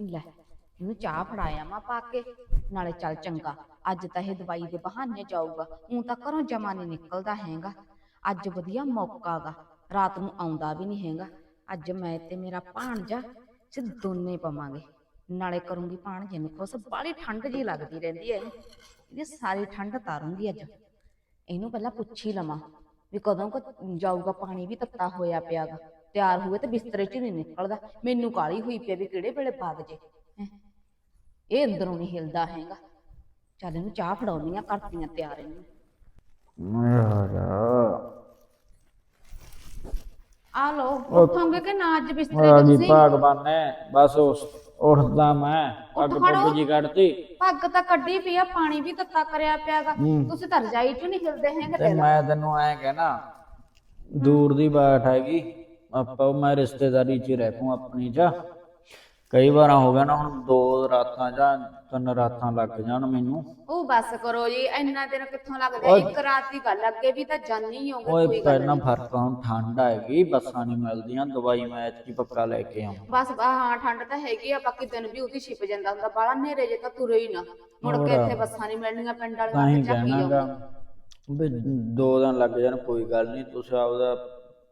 ਲੈ, ਇਹਨੂੰ ਚਾਹ ਫੜਾਇਆ ਮਾ ਪਾ ਕੇ। ਨਾਲੇ ਚੱਲ ਚੰਗਾ, ਅੱਜ ਤਾਂ ਇਹ ਦਵਾਈ ਦੇ ਬਹਾਨੇ ਜਾਊਗਾ, ਉਂ ਤਾਂ ਘਰੋਂ ਜਮਾ ਨਹੀਂ ਨਿਕਲਦਾ ਹੈਗਾ। ਅੱਜ ਵਧੀਆ ਮੌਕਾ ਗਾ, ਰਾਤ ਨੂੰ ਆਉਂਦਾ ਵੀ ਨਹੀਂ ਹੈਗਾ। ਅੱਜ ਮੈਂ ਤੇ ਮੇਰਾ ਭਾਣਜਾ ਸੇ ਦੋਨੇ ਪਵਾਂਗੇ। ਨਾਲੇ ਕਰੂੰਗੀ ਭਾਣਜੇ ਨੂੰ ਖੁਸ਼ ਬਾਲੀ ਠੰਡ ਜੀ ਲੱਗਦੀ ਰਹਿੰਦੀ ਹੈ ਇਹਦੀ ਸਾਰੀ ਠੰਡ ਤਾਰੂੰਗੀ ਅੱਜ। ਇਹਨੂੰ ਪਹਿਲਾਂ ਪੁੱਛ ਹੀ ਲਵਾਂ ਵੀ ਕਦੋਂ ਕੁ ਜਾਊਗਾ, ਪਾਣੀ ਵੀ ਤੱਤਾ ਹੋਇਆ ਪਿਆਗਾ ਤਿਆਰ ਹੋਵੇ ਤੇ ਬਿਸਤਰੇ 'ਚ ਨਹੀਂ ਨਿਕਲਦਾ। ਮੈਨੂੰ ਕਾਲੀ ਹੋਈ ਪਈ ਵੀ ਕਿਹੜੇ ਵੇਲੇ ਭਾਗ ਜੇ। ਹੈਂ। ਇਹ ਅੰਦਰੋਂ ਨਹੀਂ ਹਿਲਦਾ ਹੈਗਾ। ਚੱਲ ਇਹਨੂੰ ਚਾਹ ਫੜਾਉਣੀ ਆ ਕਰਤੀਆਂ ਤਿਆਰ ਇਹਨੂੰ। ਯਾਰ ਆ ਲੋ ਉੱਠੋਗੇ ਕਿ ਨਾ ਅੱਜ ਬਿਸਤਰੇ ਆ ਤੇ ਗਈ ਤੁਸੀਂ? ਭਗਵਾਨ ਨੇ ਬਸ ਉਸ ਉੱਠਦਾ ਮੈਂ ਪੱਗ ਉੱਠ ਪੁੱਗ ਖੜੋ। ਜੀ ਕੱਢਤੀ। ਪੱਗ ਤਾਂ ਕੱਢੀ ਪਈ ਆ ਪਾਣੀ ਵੀ ਤੱਤਾ ਕਰਿਆ ਪਿਆਗਾ। ਤੁਸੀਂ ਤਾਂ ਰਜਾਈ 'ਚ ਨਹੀਂ ਹਿਲਦੇ ਹੈਗੇ। ਤੇ ਮੈਂ ਤੈਨੂੰ ਐ ਕਹਿਣਾ ਦੂਰ ਦੀ ਬਾਤ ਹੈਗੀ। ਆਪਾਂ ਮੈਂ ਰਿਸ਼ਤੇਦਾਰੀ 'ਚ ਹੀ ਰਹਿ ਪੂੰ ਆਪਣੀ 'ਚ ਕਈ ਵਾਰ ਹੋ ਗਿਆ ਨਾ ਹੁਣ ਦੋ ਰਾਤਾਂ ਜਾਂ ਤਿੰਨ ਰਾਤਾਂ ਲੱਗ ਜਾਣ ਮੈਨੂੰ। ਉਹ ਬਸ ਕਰੋ ਜੀ ਇੰਨਾ ਦਿਨ ਕਿੱਥੋਂ ਲੱਗਦਾ। ਇੱਕ ਰਾਤ ਦੀ ਗੱਲ ਅੱਗੇ ਵੀ ਤਾਂ ਜਾਣੀ ਹੋਗੇ ਓਏ ਕੋਈ ਗੱਲ ਪਹਿਲਾਂ ਫ਼ਰਕ ਹੁਣ ਠੰਡ ਹੈਗੀ ਬੱਸਾਂ ਨਹੀਂ ਮਿਲਦੀਆਂ ਦਵਾਈ ਮੈਂ ਐਤਕੀ ਪੱਕਾ ਲੈ ਕੇ ਆਉਂ। ਬਸ ਬਾ- ਹਾਂ ਠੰਡ ਤਾਂ ਹੈਗੀ ਆ ਬਾਕੀ ਦਿਨ ਵੀ ਉਹਦੀ ਛਿਪ ਜਾਂਦਾ ਹੁੰਦਾ ਬਾਹਲਾ ਹਨੇਰੇ ਜੇ ਤਾਂ ਤੁਰੇ ਹੀ ਨਾ। ਮੁੜ ਕੇ। ਇੱਥੇ ਬੱਸਾਂ ਨਹੀਂ ਮਿਲਣੀਆਂ ਪਿੰਡ ਤਾਂ ਹੀ ਤੇ ਝਾਕੀ ਕਹਿਣਾਗਾ ਵੀ ਦੋ ਦਿਨ ਲੱਗ ਜਾਣ ਕੋਈ ਗੱਲ ਨਹੀਂ ਤੁਸੀਂ ਆਪਦਾ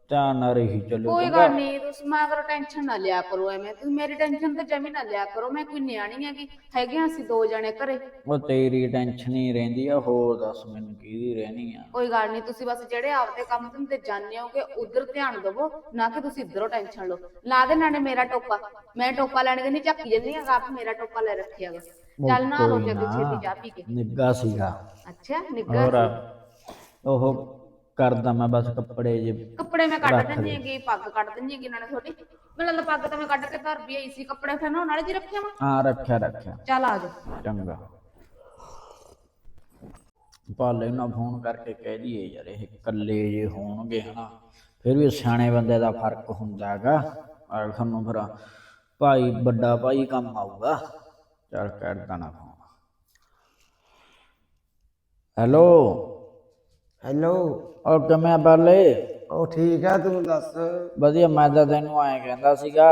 ਧਿਆਨ ਨਾਲ ਰਹੀ ਚੱਲੋ ਕੋਈ ਚੰਗਾ? ਗੱਲ ਨਹੀਂ ਤੁਸੀਂ ਮਾਂ ਕਰੋ ਟੈਨਸ਼ਨ ਨਾ ਲਿਆ ਕਰੋ ਐਵੇਂ ਤੁਸੀਂ ਮੇਰੀ ਟੈਨਸ਼ਨ ਤੇ ਜਮੀ ਨਾ ਲਿਆ ਕਰੋ ਮੈਂ ਕੋਈ ਨਿਆਣੀ ਹੈਗੀ ਹੈਗੇ ਆ ਅਸੀਂ ਦੋ ਜਣੇ ਘਰੇ ਉਹ ਤੇਰੀ ਟੈਨਸ਼ਨ ਹੀ ਰਹਿੰਦੀ ਆ ਹੋਰ ਦੱਸ ਮੈਨੂੰ ਕਿਹਦੀ ਰਹਿਣੀ ਆ ਕੋਈ ਗੱਲ ਨਹੀਂ ਤੁਸੀਂ ਬਸ ਜਿਹੜੇ ਆਪਦੇ ਕੰਮ ਤੇ ਜਾਣਦੇ ਹੋਗੇ ਉਧਰ ਧਿਆਨ ਦਿਵੋ ਨਾ ਕਿ ਤੁਸੀਂ ਇਧਰੋਂ ਟੈਨਸ਼ਨ ਲਓ ਲਾ ਦੇ ਨਾਲੇ ਮੇਰਾ ਟੋਪਾ ਮੈਂ ਟੋਪਾ ਲੈਣ ਦੇ ਨਹੀਂ ਝੱਕੀ ਜੰਨੀ ਆ ਆਪ ਮੇਰਾ ਟੋਪਾ ਲੈ ਰੱਖਿਆਗਾ ਚੱਲ ਨਾ ਲੋ ਕੋਈ ਜੱਗ ਨਾ। ਛੇਤੀ ਚਾਹ ਪੀ ਕੇ ਨਿੱਗਾ ਸੀਗਾ ਅੱਛਾ ਨਿੱਘਾ ਹੋਰ। ਉਹ ਕਰਦਾ ਮੈਂ ਬਸ ਕੱਪੜੇ ਜੇ ਕੱਪੜੇ ਮੈਂ ਕੱਢ ਦਿੰਦੀ। ਹੈਗੀ ਪੱਗ ਕੱਢ ਦਿੰਦੀ ਹੈਗੀ ਨਾਲੇ ਤੁਹਾਡੀ। ਮੈਨੂੰ ਲੱਗਦਾ ਪੱਗ ਤਾਂ ਮੈਂ ਕੱਢ ਕੇ ਧਰ ਵੀ ਆਈ ਸੀ ਕੱਪੜੇ ਫਿਰ ਨਾ ਨਾਲੇ ਜੀ ਰੱਖਿਆ ਵਾ ਹਾਂ ਰੱਖਿਆ ਰੱਖਿਆ। ਚੱਲ ਆ ਜਾ ਚੰਗਾ। ਪਾਲੇ ਨੂੰ ਫੋਨ ਕਰਕੇ ਕਹਿ ਦਈਏ ਯਾਰ ਇਹ ਇਕੱਲੇ ਜੇ ਹੋਣਗੇ ਹਨਾ ਫਿਰ ਵੀ ਸਿਆਣੇ ਬੰਦੇ ਦਾ ਫ਼ਰਕ ਹੁੰਦਾ ਹੈਗਾ। ਆਖਰ ਨੂੰ ਫਿਰ ਭਾਈ ਵੱਡਾ ਭਾਈ ਕੰਮ ਆਊਗਾ। ਚੱਲ ਕਰ ਦੇਣਾ ਫੋਨ। ਹੈਲੋ? ਹੈਲੋ ਉਹ ਕਿਵੇਂ ਆ ਬਾਲੇ? ਉਹ ਠੀਕ ਆ ਤੂੰ ਦੱਸ? ਵਧੀਆ ਮੈਂ ਤਾਂ ਤੈਨੂੰ ਐਂ ਕਹਿੰਦਾ ਸੀਗਾ।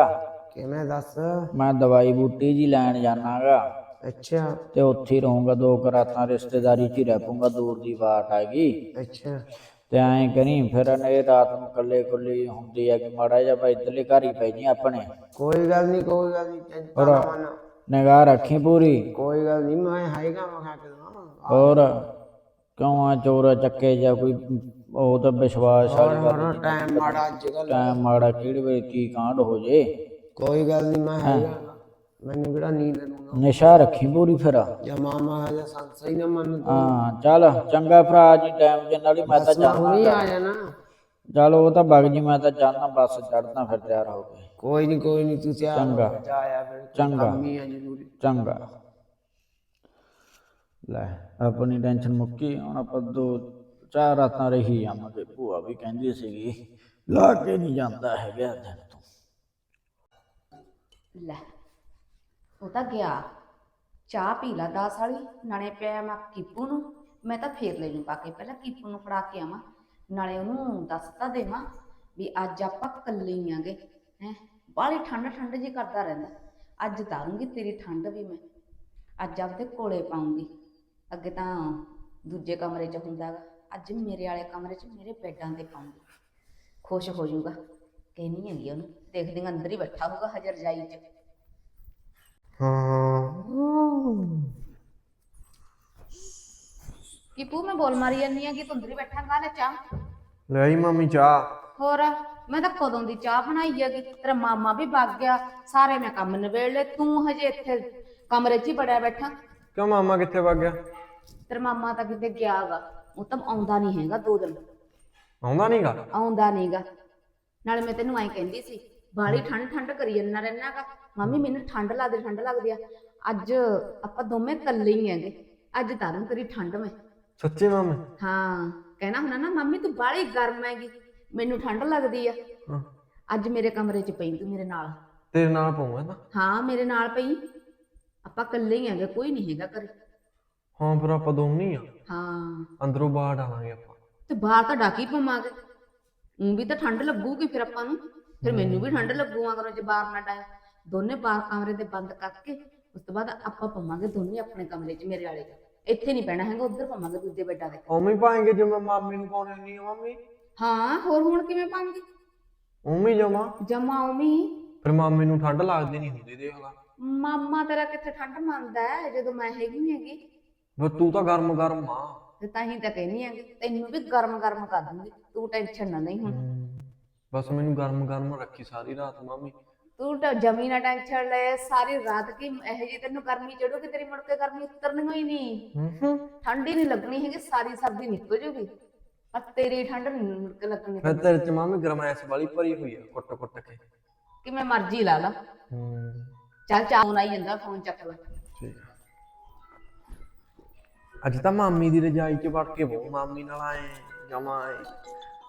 ਕਿਵੇਂ ਦੱਸ? ਮੈਂ ਦਵਾਈ ਬੂਟੀ ਜੀ ਲੈਣ ਜਾਣਾਗਾ ਅੱਛਾ। ਤੇ ਉੱਥੇ ਹੀ ਰਹੂੰਗਾ ਦੋ ਕੁ ਰਾਤਾਂ ਰਿਸ਼ਤੇਦਾਰੀ 'ਚ ਹੀ ਰਹਿ ਪੂੰਗਾ ਦੂਰ ਦੀ ਬਾਤ ਹੈਗੀ। ਅੱਛਾ। ਤੇ ਐਂ ਕਰੀ ਫਿਰ ਇਹ ਰਾਤ ਨੂੰ ਕੱਲੇ ਕੁੱਲੀ ਹੁੰਦੀ ਹੈ ਕਿ ਮਾੜਾ ਜਿਹਾ ਭਾਈ ਇੱਧਰਲੇ ਘਰ ਹੀ ਪੈ ਜੀ ਆਪਣੇ। ਕੋਈ ਗੱਲ ਨਹੀਂ ਕੋਈ ਗੱਲ ਨਹੀਂ ਚਿੰਤਾ ਹੋਰ ਨਾ ਮੰਨ। ਨਿਗਾਹ ਰੱਖੀ ਪੂਰੀ। ਕੋਈ ਗੱਲ ਨਹੀਂ ਮੈਂ ਹੈਗਾ ਮੈਂ ਖਾ ਕੇ ਦਵਾਂ ਹੋਰ? ਕਿਉਂ ਆ ਚੋਰ ਚੱਕੇ ਜਾਂ ਕੋਈ ਉਹ ਤਾਂ ਵਿਸ਼ਵਾਸ ਵਾਲੀ ਗੱਲ ਹੋਰ ਟਾਈਮ ਮਾੜਾ ਅੱਜ ਕੱਲ ਟਾਈਮ ਮਾੜਾ ਕਿਹੜੇ ਵੇਲੇ ਕੀ ਕਾਂਡ ਹੋ ਜੇ? ਕੋਈ ਗੱਲ ਨਹੀਂ ਮੈਂ ਹੈਗਾ। ਮੈਨੂੰ ਕਿਹੜਾ ਨੀਂਦ ਲੂੰਗਾ ਨਿਸ਼ਾ ਰੱਖੀ ਪੂਰੀ ਫਿਰ। ਜਾਂ ਮਾਮਾ ਹਜੇ ਸੰਸਾ ਹੀ ਨਾ ਮੰਨ ਹਾਂ ਚੱਲ ਚੰਗਾ ਭਰਾ ਜੀ ਟਾਈਮ ਦੇ ਨਾਲ ਹੀ ਮੈਂ ਤਾਂ ਮੈਂ ਹੁਣੀ ਜਾਣਾ। ਆ ਜਾਣਾ ਚੱਲ ਉਹ ਤਾਂ ਬਗ ਜੀ ਮੈਂ ਤਾਂ ਜਾਣਾ ਬੱਸ ਚੜਨਾ ਫਿਰ ਤਿਆਰ ਹੋ ਕੇ। ਕੋਈ ਨਹੀਂ ਕੋਈ ਨਹੀਂ ਤੂੰ ਤਿਆਰ ਚੰਗਾ। ਹੋ ਜਾ ਆਇਆ ਫਿਰ। ਚੰਗਾ। ਕੰਮ ਹੀ ਆ ਜ਼ਰੂਰੀ। ਚੰਗਾ। ਲੈ, ਆਪਣੀ ਟੈਨਸ਼ਨ ਮੁੱਕੀ, ਹੁਣ ਆਪਾਂ ਦੋ ਚਾਰ ਰਾਤਾਂ ਰਹੀ ਜਾਵਾਂਗੇ ਭੂਆ ਵੀ ਕਹਿੰਦੀ ਸੀਗੀ, ਲਾ ਕੇ ਨਹੀਂ ਜਾਂਦਾ ਹੈਗਾ ਦਿਨ ਤੋਂ। ਲੈ, ਉਹ ਤਾਂ ਗਿਆ। ਚਾਹ ਪੀ ਲਾ 10 ਵਾਲੀ, ਨਾਲੇ ਪਿਆ ਮੈਂ ਕੀਪੂ ਨੂੰ। ਮੈਂ ਤਾਂ ਫੇਰ ਲੈ ਲੂੰ ਪਾ ਕੇ, ਪਹਿਲਾਂ ਕੀਪੂ ਨੂੰ ਫੜਾ ਕੇ ਆਵਾਂ। ਨਾਲੇ ਉਹਨੂੰ ਦੱਸ ਤਾਂ ਦੇਵਾਂ ਵੀ ਅੱਜ ਆਪਾਂ ਇਕੱਲੇ ਹੀ ਆਂਗੇ, ਹੈ। ਬਾਹਲੀ ਠੰਡ ਠੰਡ ਜੀ ਕਰਦਾ ਰਹਿੰਦਾ। ਅੱਜ ਤਾਰੂੰਗੀ ਤੇਰੀ ਠੰਡ ਵੀ ਮੈਂ। ਅੱਜ ਆਪਦੇ ਕੋਲੇ ਪਾਉਂਗੀ। ਅੱਗੇ ਤਾਂ ਦੂਜੇ ਕਮਰੇ 'ਚ ਹੁੰਦਾ ਗਾ। ਅੱਜ ਮੇਰੇ ਵਾਲੇ ਕਮਰੇ 'ਚ ਮੇਰੇ ਬੈੱਡਾਂ ਤੇ ਪਾਉਂਗੀ ਖੁਸ਼ ਹੋ ਜਾਊਗਾ। ਕਹਿਨੀ ਹੈਗੀ ਉਹਨੂੰ। ਦੇਖਦੀ ਹਾਂ ਅੰਦਰ ਹੀ ਬੈਠਾ ਹੋਊਗਾ ਹਜੇ ਰਜਾਈ 'ਚ। ਕੀਪੂ ਮੈਂ ਬੋਲ ਮਾਰੀ ਜਾਂਦੀ ਆ ਕਿ ਤੂੰ ਅੰਦਰ ਹੀ ਬੈਠਾ ਗਾ ਲੈ ਚਾਹ। ਲੈ ਆਈ ਮਾਮੀ ਚਾਹ। ਹੋਰ ਮੈਂ ਤਾਂ ਕਦੋਂ ਦੀ ਚਾਹ ਬਣਾਈ ਹੈਗੀ? ਤੇਰਾ ਮਾਮਾ ਵੀ ਵਗ ਗਿਆ। ਸਾਰੇ ਮੈਂ ਕੰਮ ਨਿਬੇੜ ਲਏ। ਤੂੰ ਹਜੇ ਇੱਥੇ ਕਮਰੇ 'ਚ ਹੀ ਬੜਿਆ ਬੈਠਾ। ਕਿਉਂ ਮਾਮਾ ਕਿੱਥੇ ਵਗ ਗਿਆ? ਤੇਰਾ ਮਾਮਾ ਤਾਂ ਕਿਤੇ ਗਿਆ ਗਾ ਉਹ ਤਾਂ ਆਉਂਦਾ ਨਹੀਂ ਹੈਗਾ ਦੋ ਦਿਨ। ਆਉਂਦਾ ਨਹੀਂਗਾ ਆਉਂਦਾ ਨਹੀਂਗਾ। ਨਾਲੇ ਮੈਂ ਤੈਨੂੰ ਐਂ ਕਹਿੰਦੀ ਸੀ ਬਾਲੀ ਠੰਡ ਠੰਡ ਕਰੀ ਜਾਂਦਾ ਰਹਿਣਾਗਾ ਮੰਮੀ ਮੈਨੂੰ ਠੰਡ ਲੱਗਦੀ ਠੰਡ ਲੱਗਦੀ ਆ। ਅੱਜ ਆਪਾਂ ਦੋਵੇਂ ਇਕੱਲੇ ਹੀ ਹੈਗੇ ਅੱਜ ਤਾਰਨ ਤੇਰੀ ਠੰਡ ਮੈਂ। ਸੱਚੇ ਮਾਮੇ? ਹਾਂ ਕਹਿਣਾ ਹੁੰਦਾ ਨਾ ਮੰਮੀ ਤੂੰ ਬਾਹਲੀ ਗਰਮ ਹੈਗੀ ਮੈਨੂੰ ਠੰਡ ਲੱਗਦੀ ਆ। ਹਾਂ। ਅੱਜ ਮੇਰੇ ਕਮਰੇ 'ਚ ਪਈ ਤੂੰ ਮੇਰੇ ਨਾਲ। ਤੇਰੇ ਨਾਲ ਪਊਂਗਾ ਨਾ। ਹਾਂ ਮੇਰੇ ਨਾਲ ਪਈ। ਆਪਾਂ ਇਕੱਲੇ ਹੀ ਹੈਗੇ ਕੋਈ ਨਹੀਂ ਹੈਗਾ ਘਰੇ। ਹਾਂ ਫਿਰ ਆਪਾਂ ਦੋਨੇ ਆ। ਹਾਂ। ਅੰਦਰੋਂ ਬਾਹਰ ਆਵਾਂਗੇ ਆਪਾਂ। ਤੇ ਬਾਹਰ ਤਾਂ ਡਾਕੀ ਪਵਾਂਗੇ। ਊਂ ਵੀ ਤਾਂ ਠੰਡ ਲੱਗੂਗੀ ਫਿਰ ਆਪਾਂ ਨੂੰ। ਫਿਰ ਮੈਨੂੰ ਵੀ ਠੰਡ ਲੱਗੂਗਾ ਕਰੋ ਜੇ ਬਾਹਰ ਨਾ ਡਾਇਆ ਦੋਨੇ ਬਾਹਰ ਕਮਰੇ ਦੇ ਬੰਦ ਕਰਕੇ ਉਸ ਤੋਂ ਬਾਅਦ ਆਪਾਂ ਪਵਾਂਗੇ ਦੋਨੇ ਆਪਣੇ ਕਮਰੇ 'ਚ ਮੇਰੇ ਵਾਲੇ 'ਚ। ਇੱਥੇ ਨਹੀਂ ਪੈਣਾ ਹੈਗਾ ਉੱਧਰ ਪਵਾਂਗੇ ਦੂਜੇ ਬੈੱਡਾਂ ਦੇ ਉਵੇਂ ਹੀ ਪਾਏਂਗੇ ਜਿਵੇਂ ਮਾਮੀ ਨੂੰ ਪਾਉਣੇ ਨਹੀਂ ਮੰਮੀ। ਹਾਂ ਹੋਰ ਹੁਣ ਕਿਵੇਂ ਪਾਉਂਗੀ ਉਵੇਂ ਜਮਾ। ਜਮਾ ਉਮੀ ਫਿਰ ਮਾਮੀ ਨੂੰ ਠੰਡ ਲੱਗਦੀ ਨਹੀਂ ਹੁੰਦੀ ਦੇਖ ਲਾ। ਮਾਮਾ ਤੇਰਾ ਕਿੱਥੇ ਠੰਡ ਮੰਨਦਾ ਹੈ? ਜਦੋਂ ਮੈਂ ਹੈਗੀ ਹੈਗੀ। ਬਸ ਤੂੰ ਤਾਂ ਗਰਮ ਗਰਮ ਆ। ਤੇ ਤਾਂ ਹੀ ਤਾਂ ਕਹਿਨੀ ਹੈਗੀ ਤੈਨੂੰ ਵੀ ਗਰਮ ਗਰਮ ਕਰ ਦੂੰਗੀ ਤੂੰ ਟੈਨਸ਼ਨ ਨਾ ਲਈ ਹੁਣ। ਬਸ ਮੈਨੂੰ ਗਰਮ ਗਰਮ ਰੱਖੀ ਸਾਰੀ ਰਾਤ ਮਾਮੀ। ਤੂੰ ਤਾਂ ਜਮੀ ਨਾ ਟੈਨਸ਼ਨ ਲੈ ਸਾਰੀ ਰਾਤ ਕੀ ਇਹੋ ਜੀ ਤੈਨੂੰ ਗਰਮੀ ਚੜੂਗੀ ਤੇਰੀ ਮੁੜ ਕੇ ਗਰਮੀ ਉਤਰਨੀ ਹੀ ਨਹੀਂ। ਹੂੰ ਠੰਡੀ ਨਹੀਂ ਲੱਗਣੀ ਹੈਗੀ ਸਾਰੀ ਸਰਦੀ ਨਿਕਲ ਜੂਗੀ। ਪਰ ਤੇਰੀ ਠੰਡ ਨਹੀਂ ਮੁੜ ਕੇ ਲੱਗਣੀ। ਫਿਰ ਤੇਰੇ ਚ ਮਾਮੀ ਗਰਮੈਸ਼ ਵਾਲੀ ਭਰੀ ਹੋਈ ਆ ਕੁੱਟ ਕੁੱਟ ਕੇ ਕਿਵੇਂ ਮਰਜ਼ੀ ਲਾ ਲਾ। ਹੂੰ। ਚੱਲ ਚਾਉਣ ਆਈ ਜਾਂਦਾ ਫੋਨ ਚੱਕ ਲੈ। ਆ ਅੱਜ ਤਾਂ ਮਾਮੀ ਦੀ ਰਜਾਈ ਚ ਵੜ ਕੇ ਬਹੁ ਮਾਮੀ ਨਾਲ ਆਏ, ਜਮਾ ਆਏ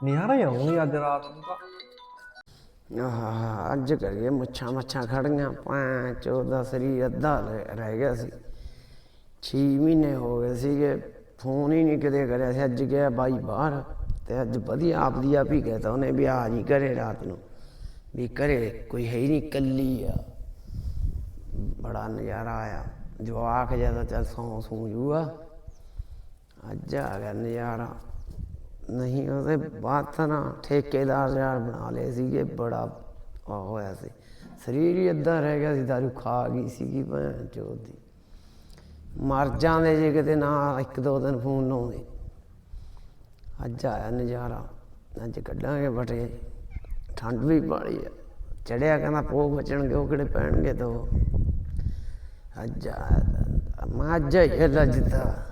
ਨਿਹਾਰੇ ਆਉਂਗੀ ਅੱਜ ਰਾਤ ਨੂੰ ਤਾਂ। ਆਹ, ਅੱਜ ਕਰੀਏ ਮੁੱਛਾਂ ਮੱਛਾਂ ਖੜੀਆਂ ਪਾਂ ਚੌਦਾ ਸਰੀਰ ਅੱਧਾ ਰਹਿ ਰਹਿ ਗਿਆ ਸੀ। 6 ਮਹੀਨੇ ਹੋ ਗਏ ਸੀਗੇ, ਫੋਨ ਹੀ ਨਹੀਂ ਕਿਤੇ ਕਰਿਆ ਸੀ, ਅੱਜ ਗਿਆ ਬਾਈ ਬਾਹਰ, ਤੇ ਅੱਜ ਵਧੀਆ ਆਪਦੀ ਆਪ ਹੀ ਕਹਤਾ ਉਹਨੇ ਵੀ ਆ ਜੀ ਘਰੇ ਰਾਤ ਨੂੰ। ਵੀ ਘਰੇ ਕੋਈ ਹੈ ਹੀ ਨਹੀਂ ਕੱਲੀ ਆ। ਬੜਾ ਨਜ਼ਾਰਾ ਆਇਆ। ਜਵਾਕ ਜ਼ਿਆਦਾ ਚੱਲ ਸੌਂ ਸੂ ਜੂਗਾ। ਅੱਜ ਆ ਗਿਆ ਨਜ਼ਾਰਾ। ਨਹੀਂ, ਉਹਦੇ ਬਾਅਦ ਤਾਂ ਨਾ ਠੇਕੇਦਾਰ ਯਾਰ ਬਣਾ ਲਏ ਸੀਗੇ, ਬੜਾ ਉਹ ਹੋਇਆ ਸੀ। ਸਰੀਰ ਹੀ ਅੱਧਾ ਰਹਿ ਗਿਆ ਸੀ, ਦਾਰੂ ਖਾ ਗਈ ਸੀਗੀ ਭੈਣ ਚੋਦ ਦੀ। ਮਰ ਜਾਂਦੇ ਜੇ ਕਿਤੇ ਨਾ, ਇੱਕ ਦੋ ਦਿਨ ਫੋਨ ਲਾਉਂਦੇ। ਅੱਜ ਆਇਆ ਨਜ਼ਾਰਾ। ਅੱਜ ਕੱਢਾਂਗੇ ਬਟੇ ਠੰਡ ਵੀ ਬਾਲੀ ਆ। ਚੜਿਆ ਕਹਿੰਦਾ ਪੋ ਬਚਣਗੇ, ਉਹ ਕਿਹੜੇ ਪੈਣਗੇ ਦੋ। ਅੱਜ ਆਇਆ ਮੈਂ ਅੱਜ ਹੀ ਰੱਜਦਾ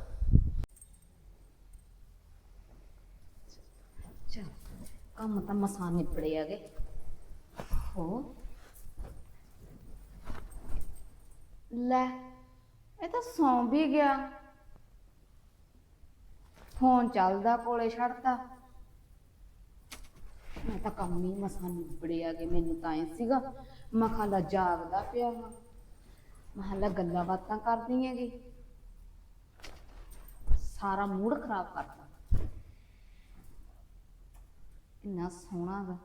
ਚੱਲ ਕੰਮ ਤਾਂ ਮਸਾਂ ਨਿਬੜੇ ਆਗੇ ਹੋ ਲੈ, ਇਹ ਤਾਂ ਸੌਂ ਵੀ ਗਿਆ। ਫੋਨ ਚੱਲਦਾ ਕੋਲੇ ਛੱਡਦਾ ਮੈਂ ਤਾਂ ਕੰਮ ਹੀ ਮਸਾਂ ਨਿਬੜੇ ਆਗੇ ਮੈਨੂੰ ਤਾਂ ਐ ਸੀਗਾ। ਮਖਾਲਾ ਜਾਗਦਾ ਪਿਆ ਵਾ ਮਹੱਲਾ ਗੱਲਾਂ ਬਾਤਾਂ ਕਰਦੀ ਹੈਗੀ। ਸਾਰਾ ਮੂਡ ਖਰਾਬ ਕਰਦਾ ਇੰਨਾ ਸੋਹਣਾ ਗਾ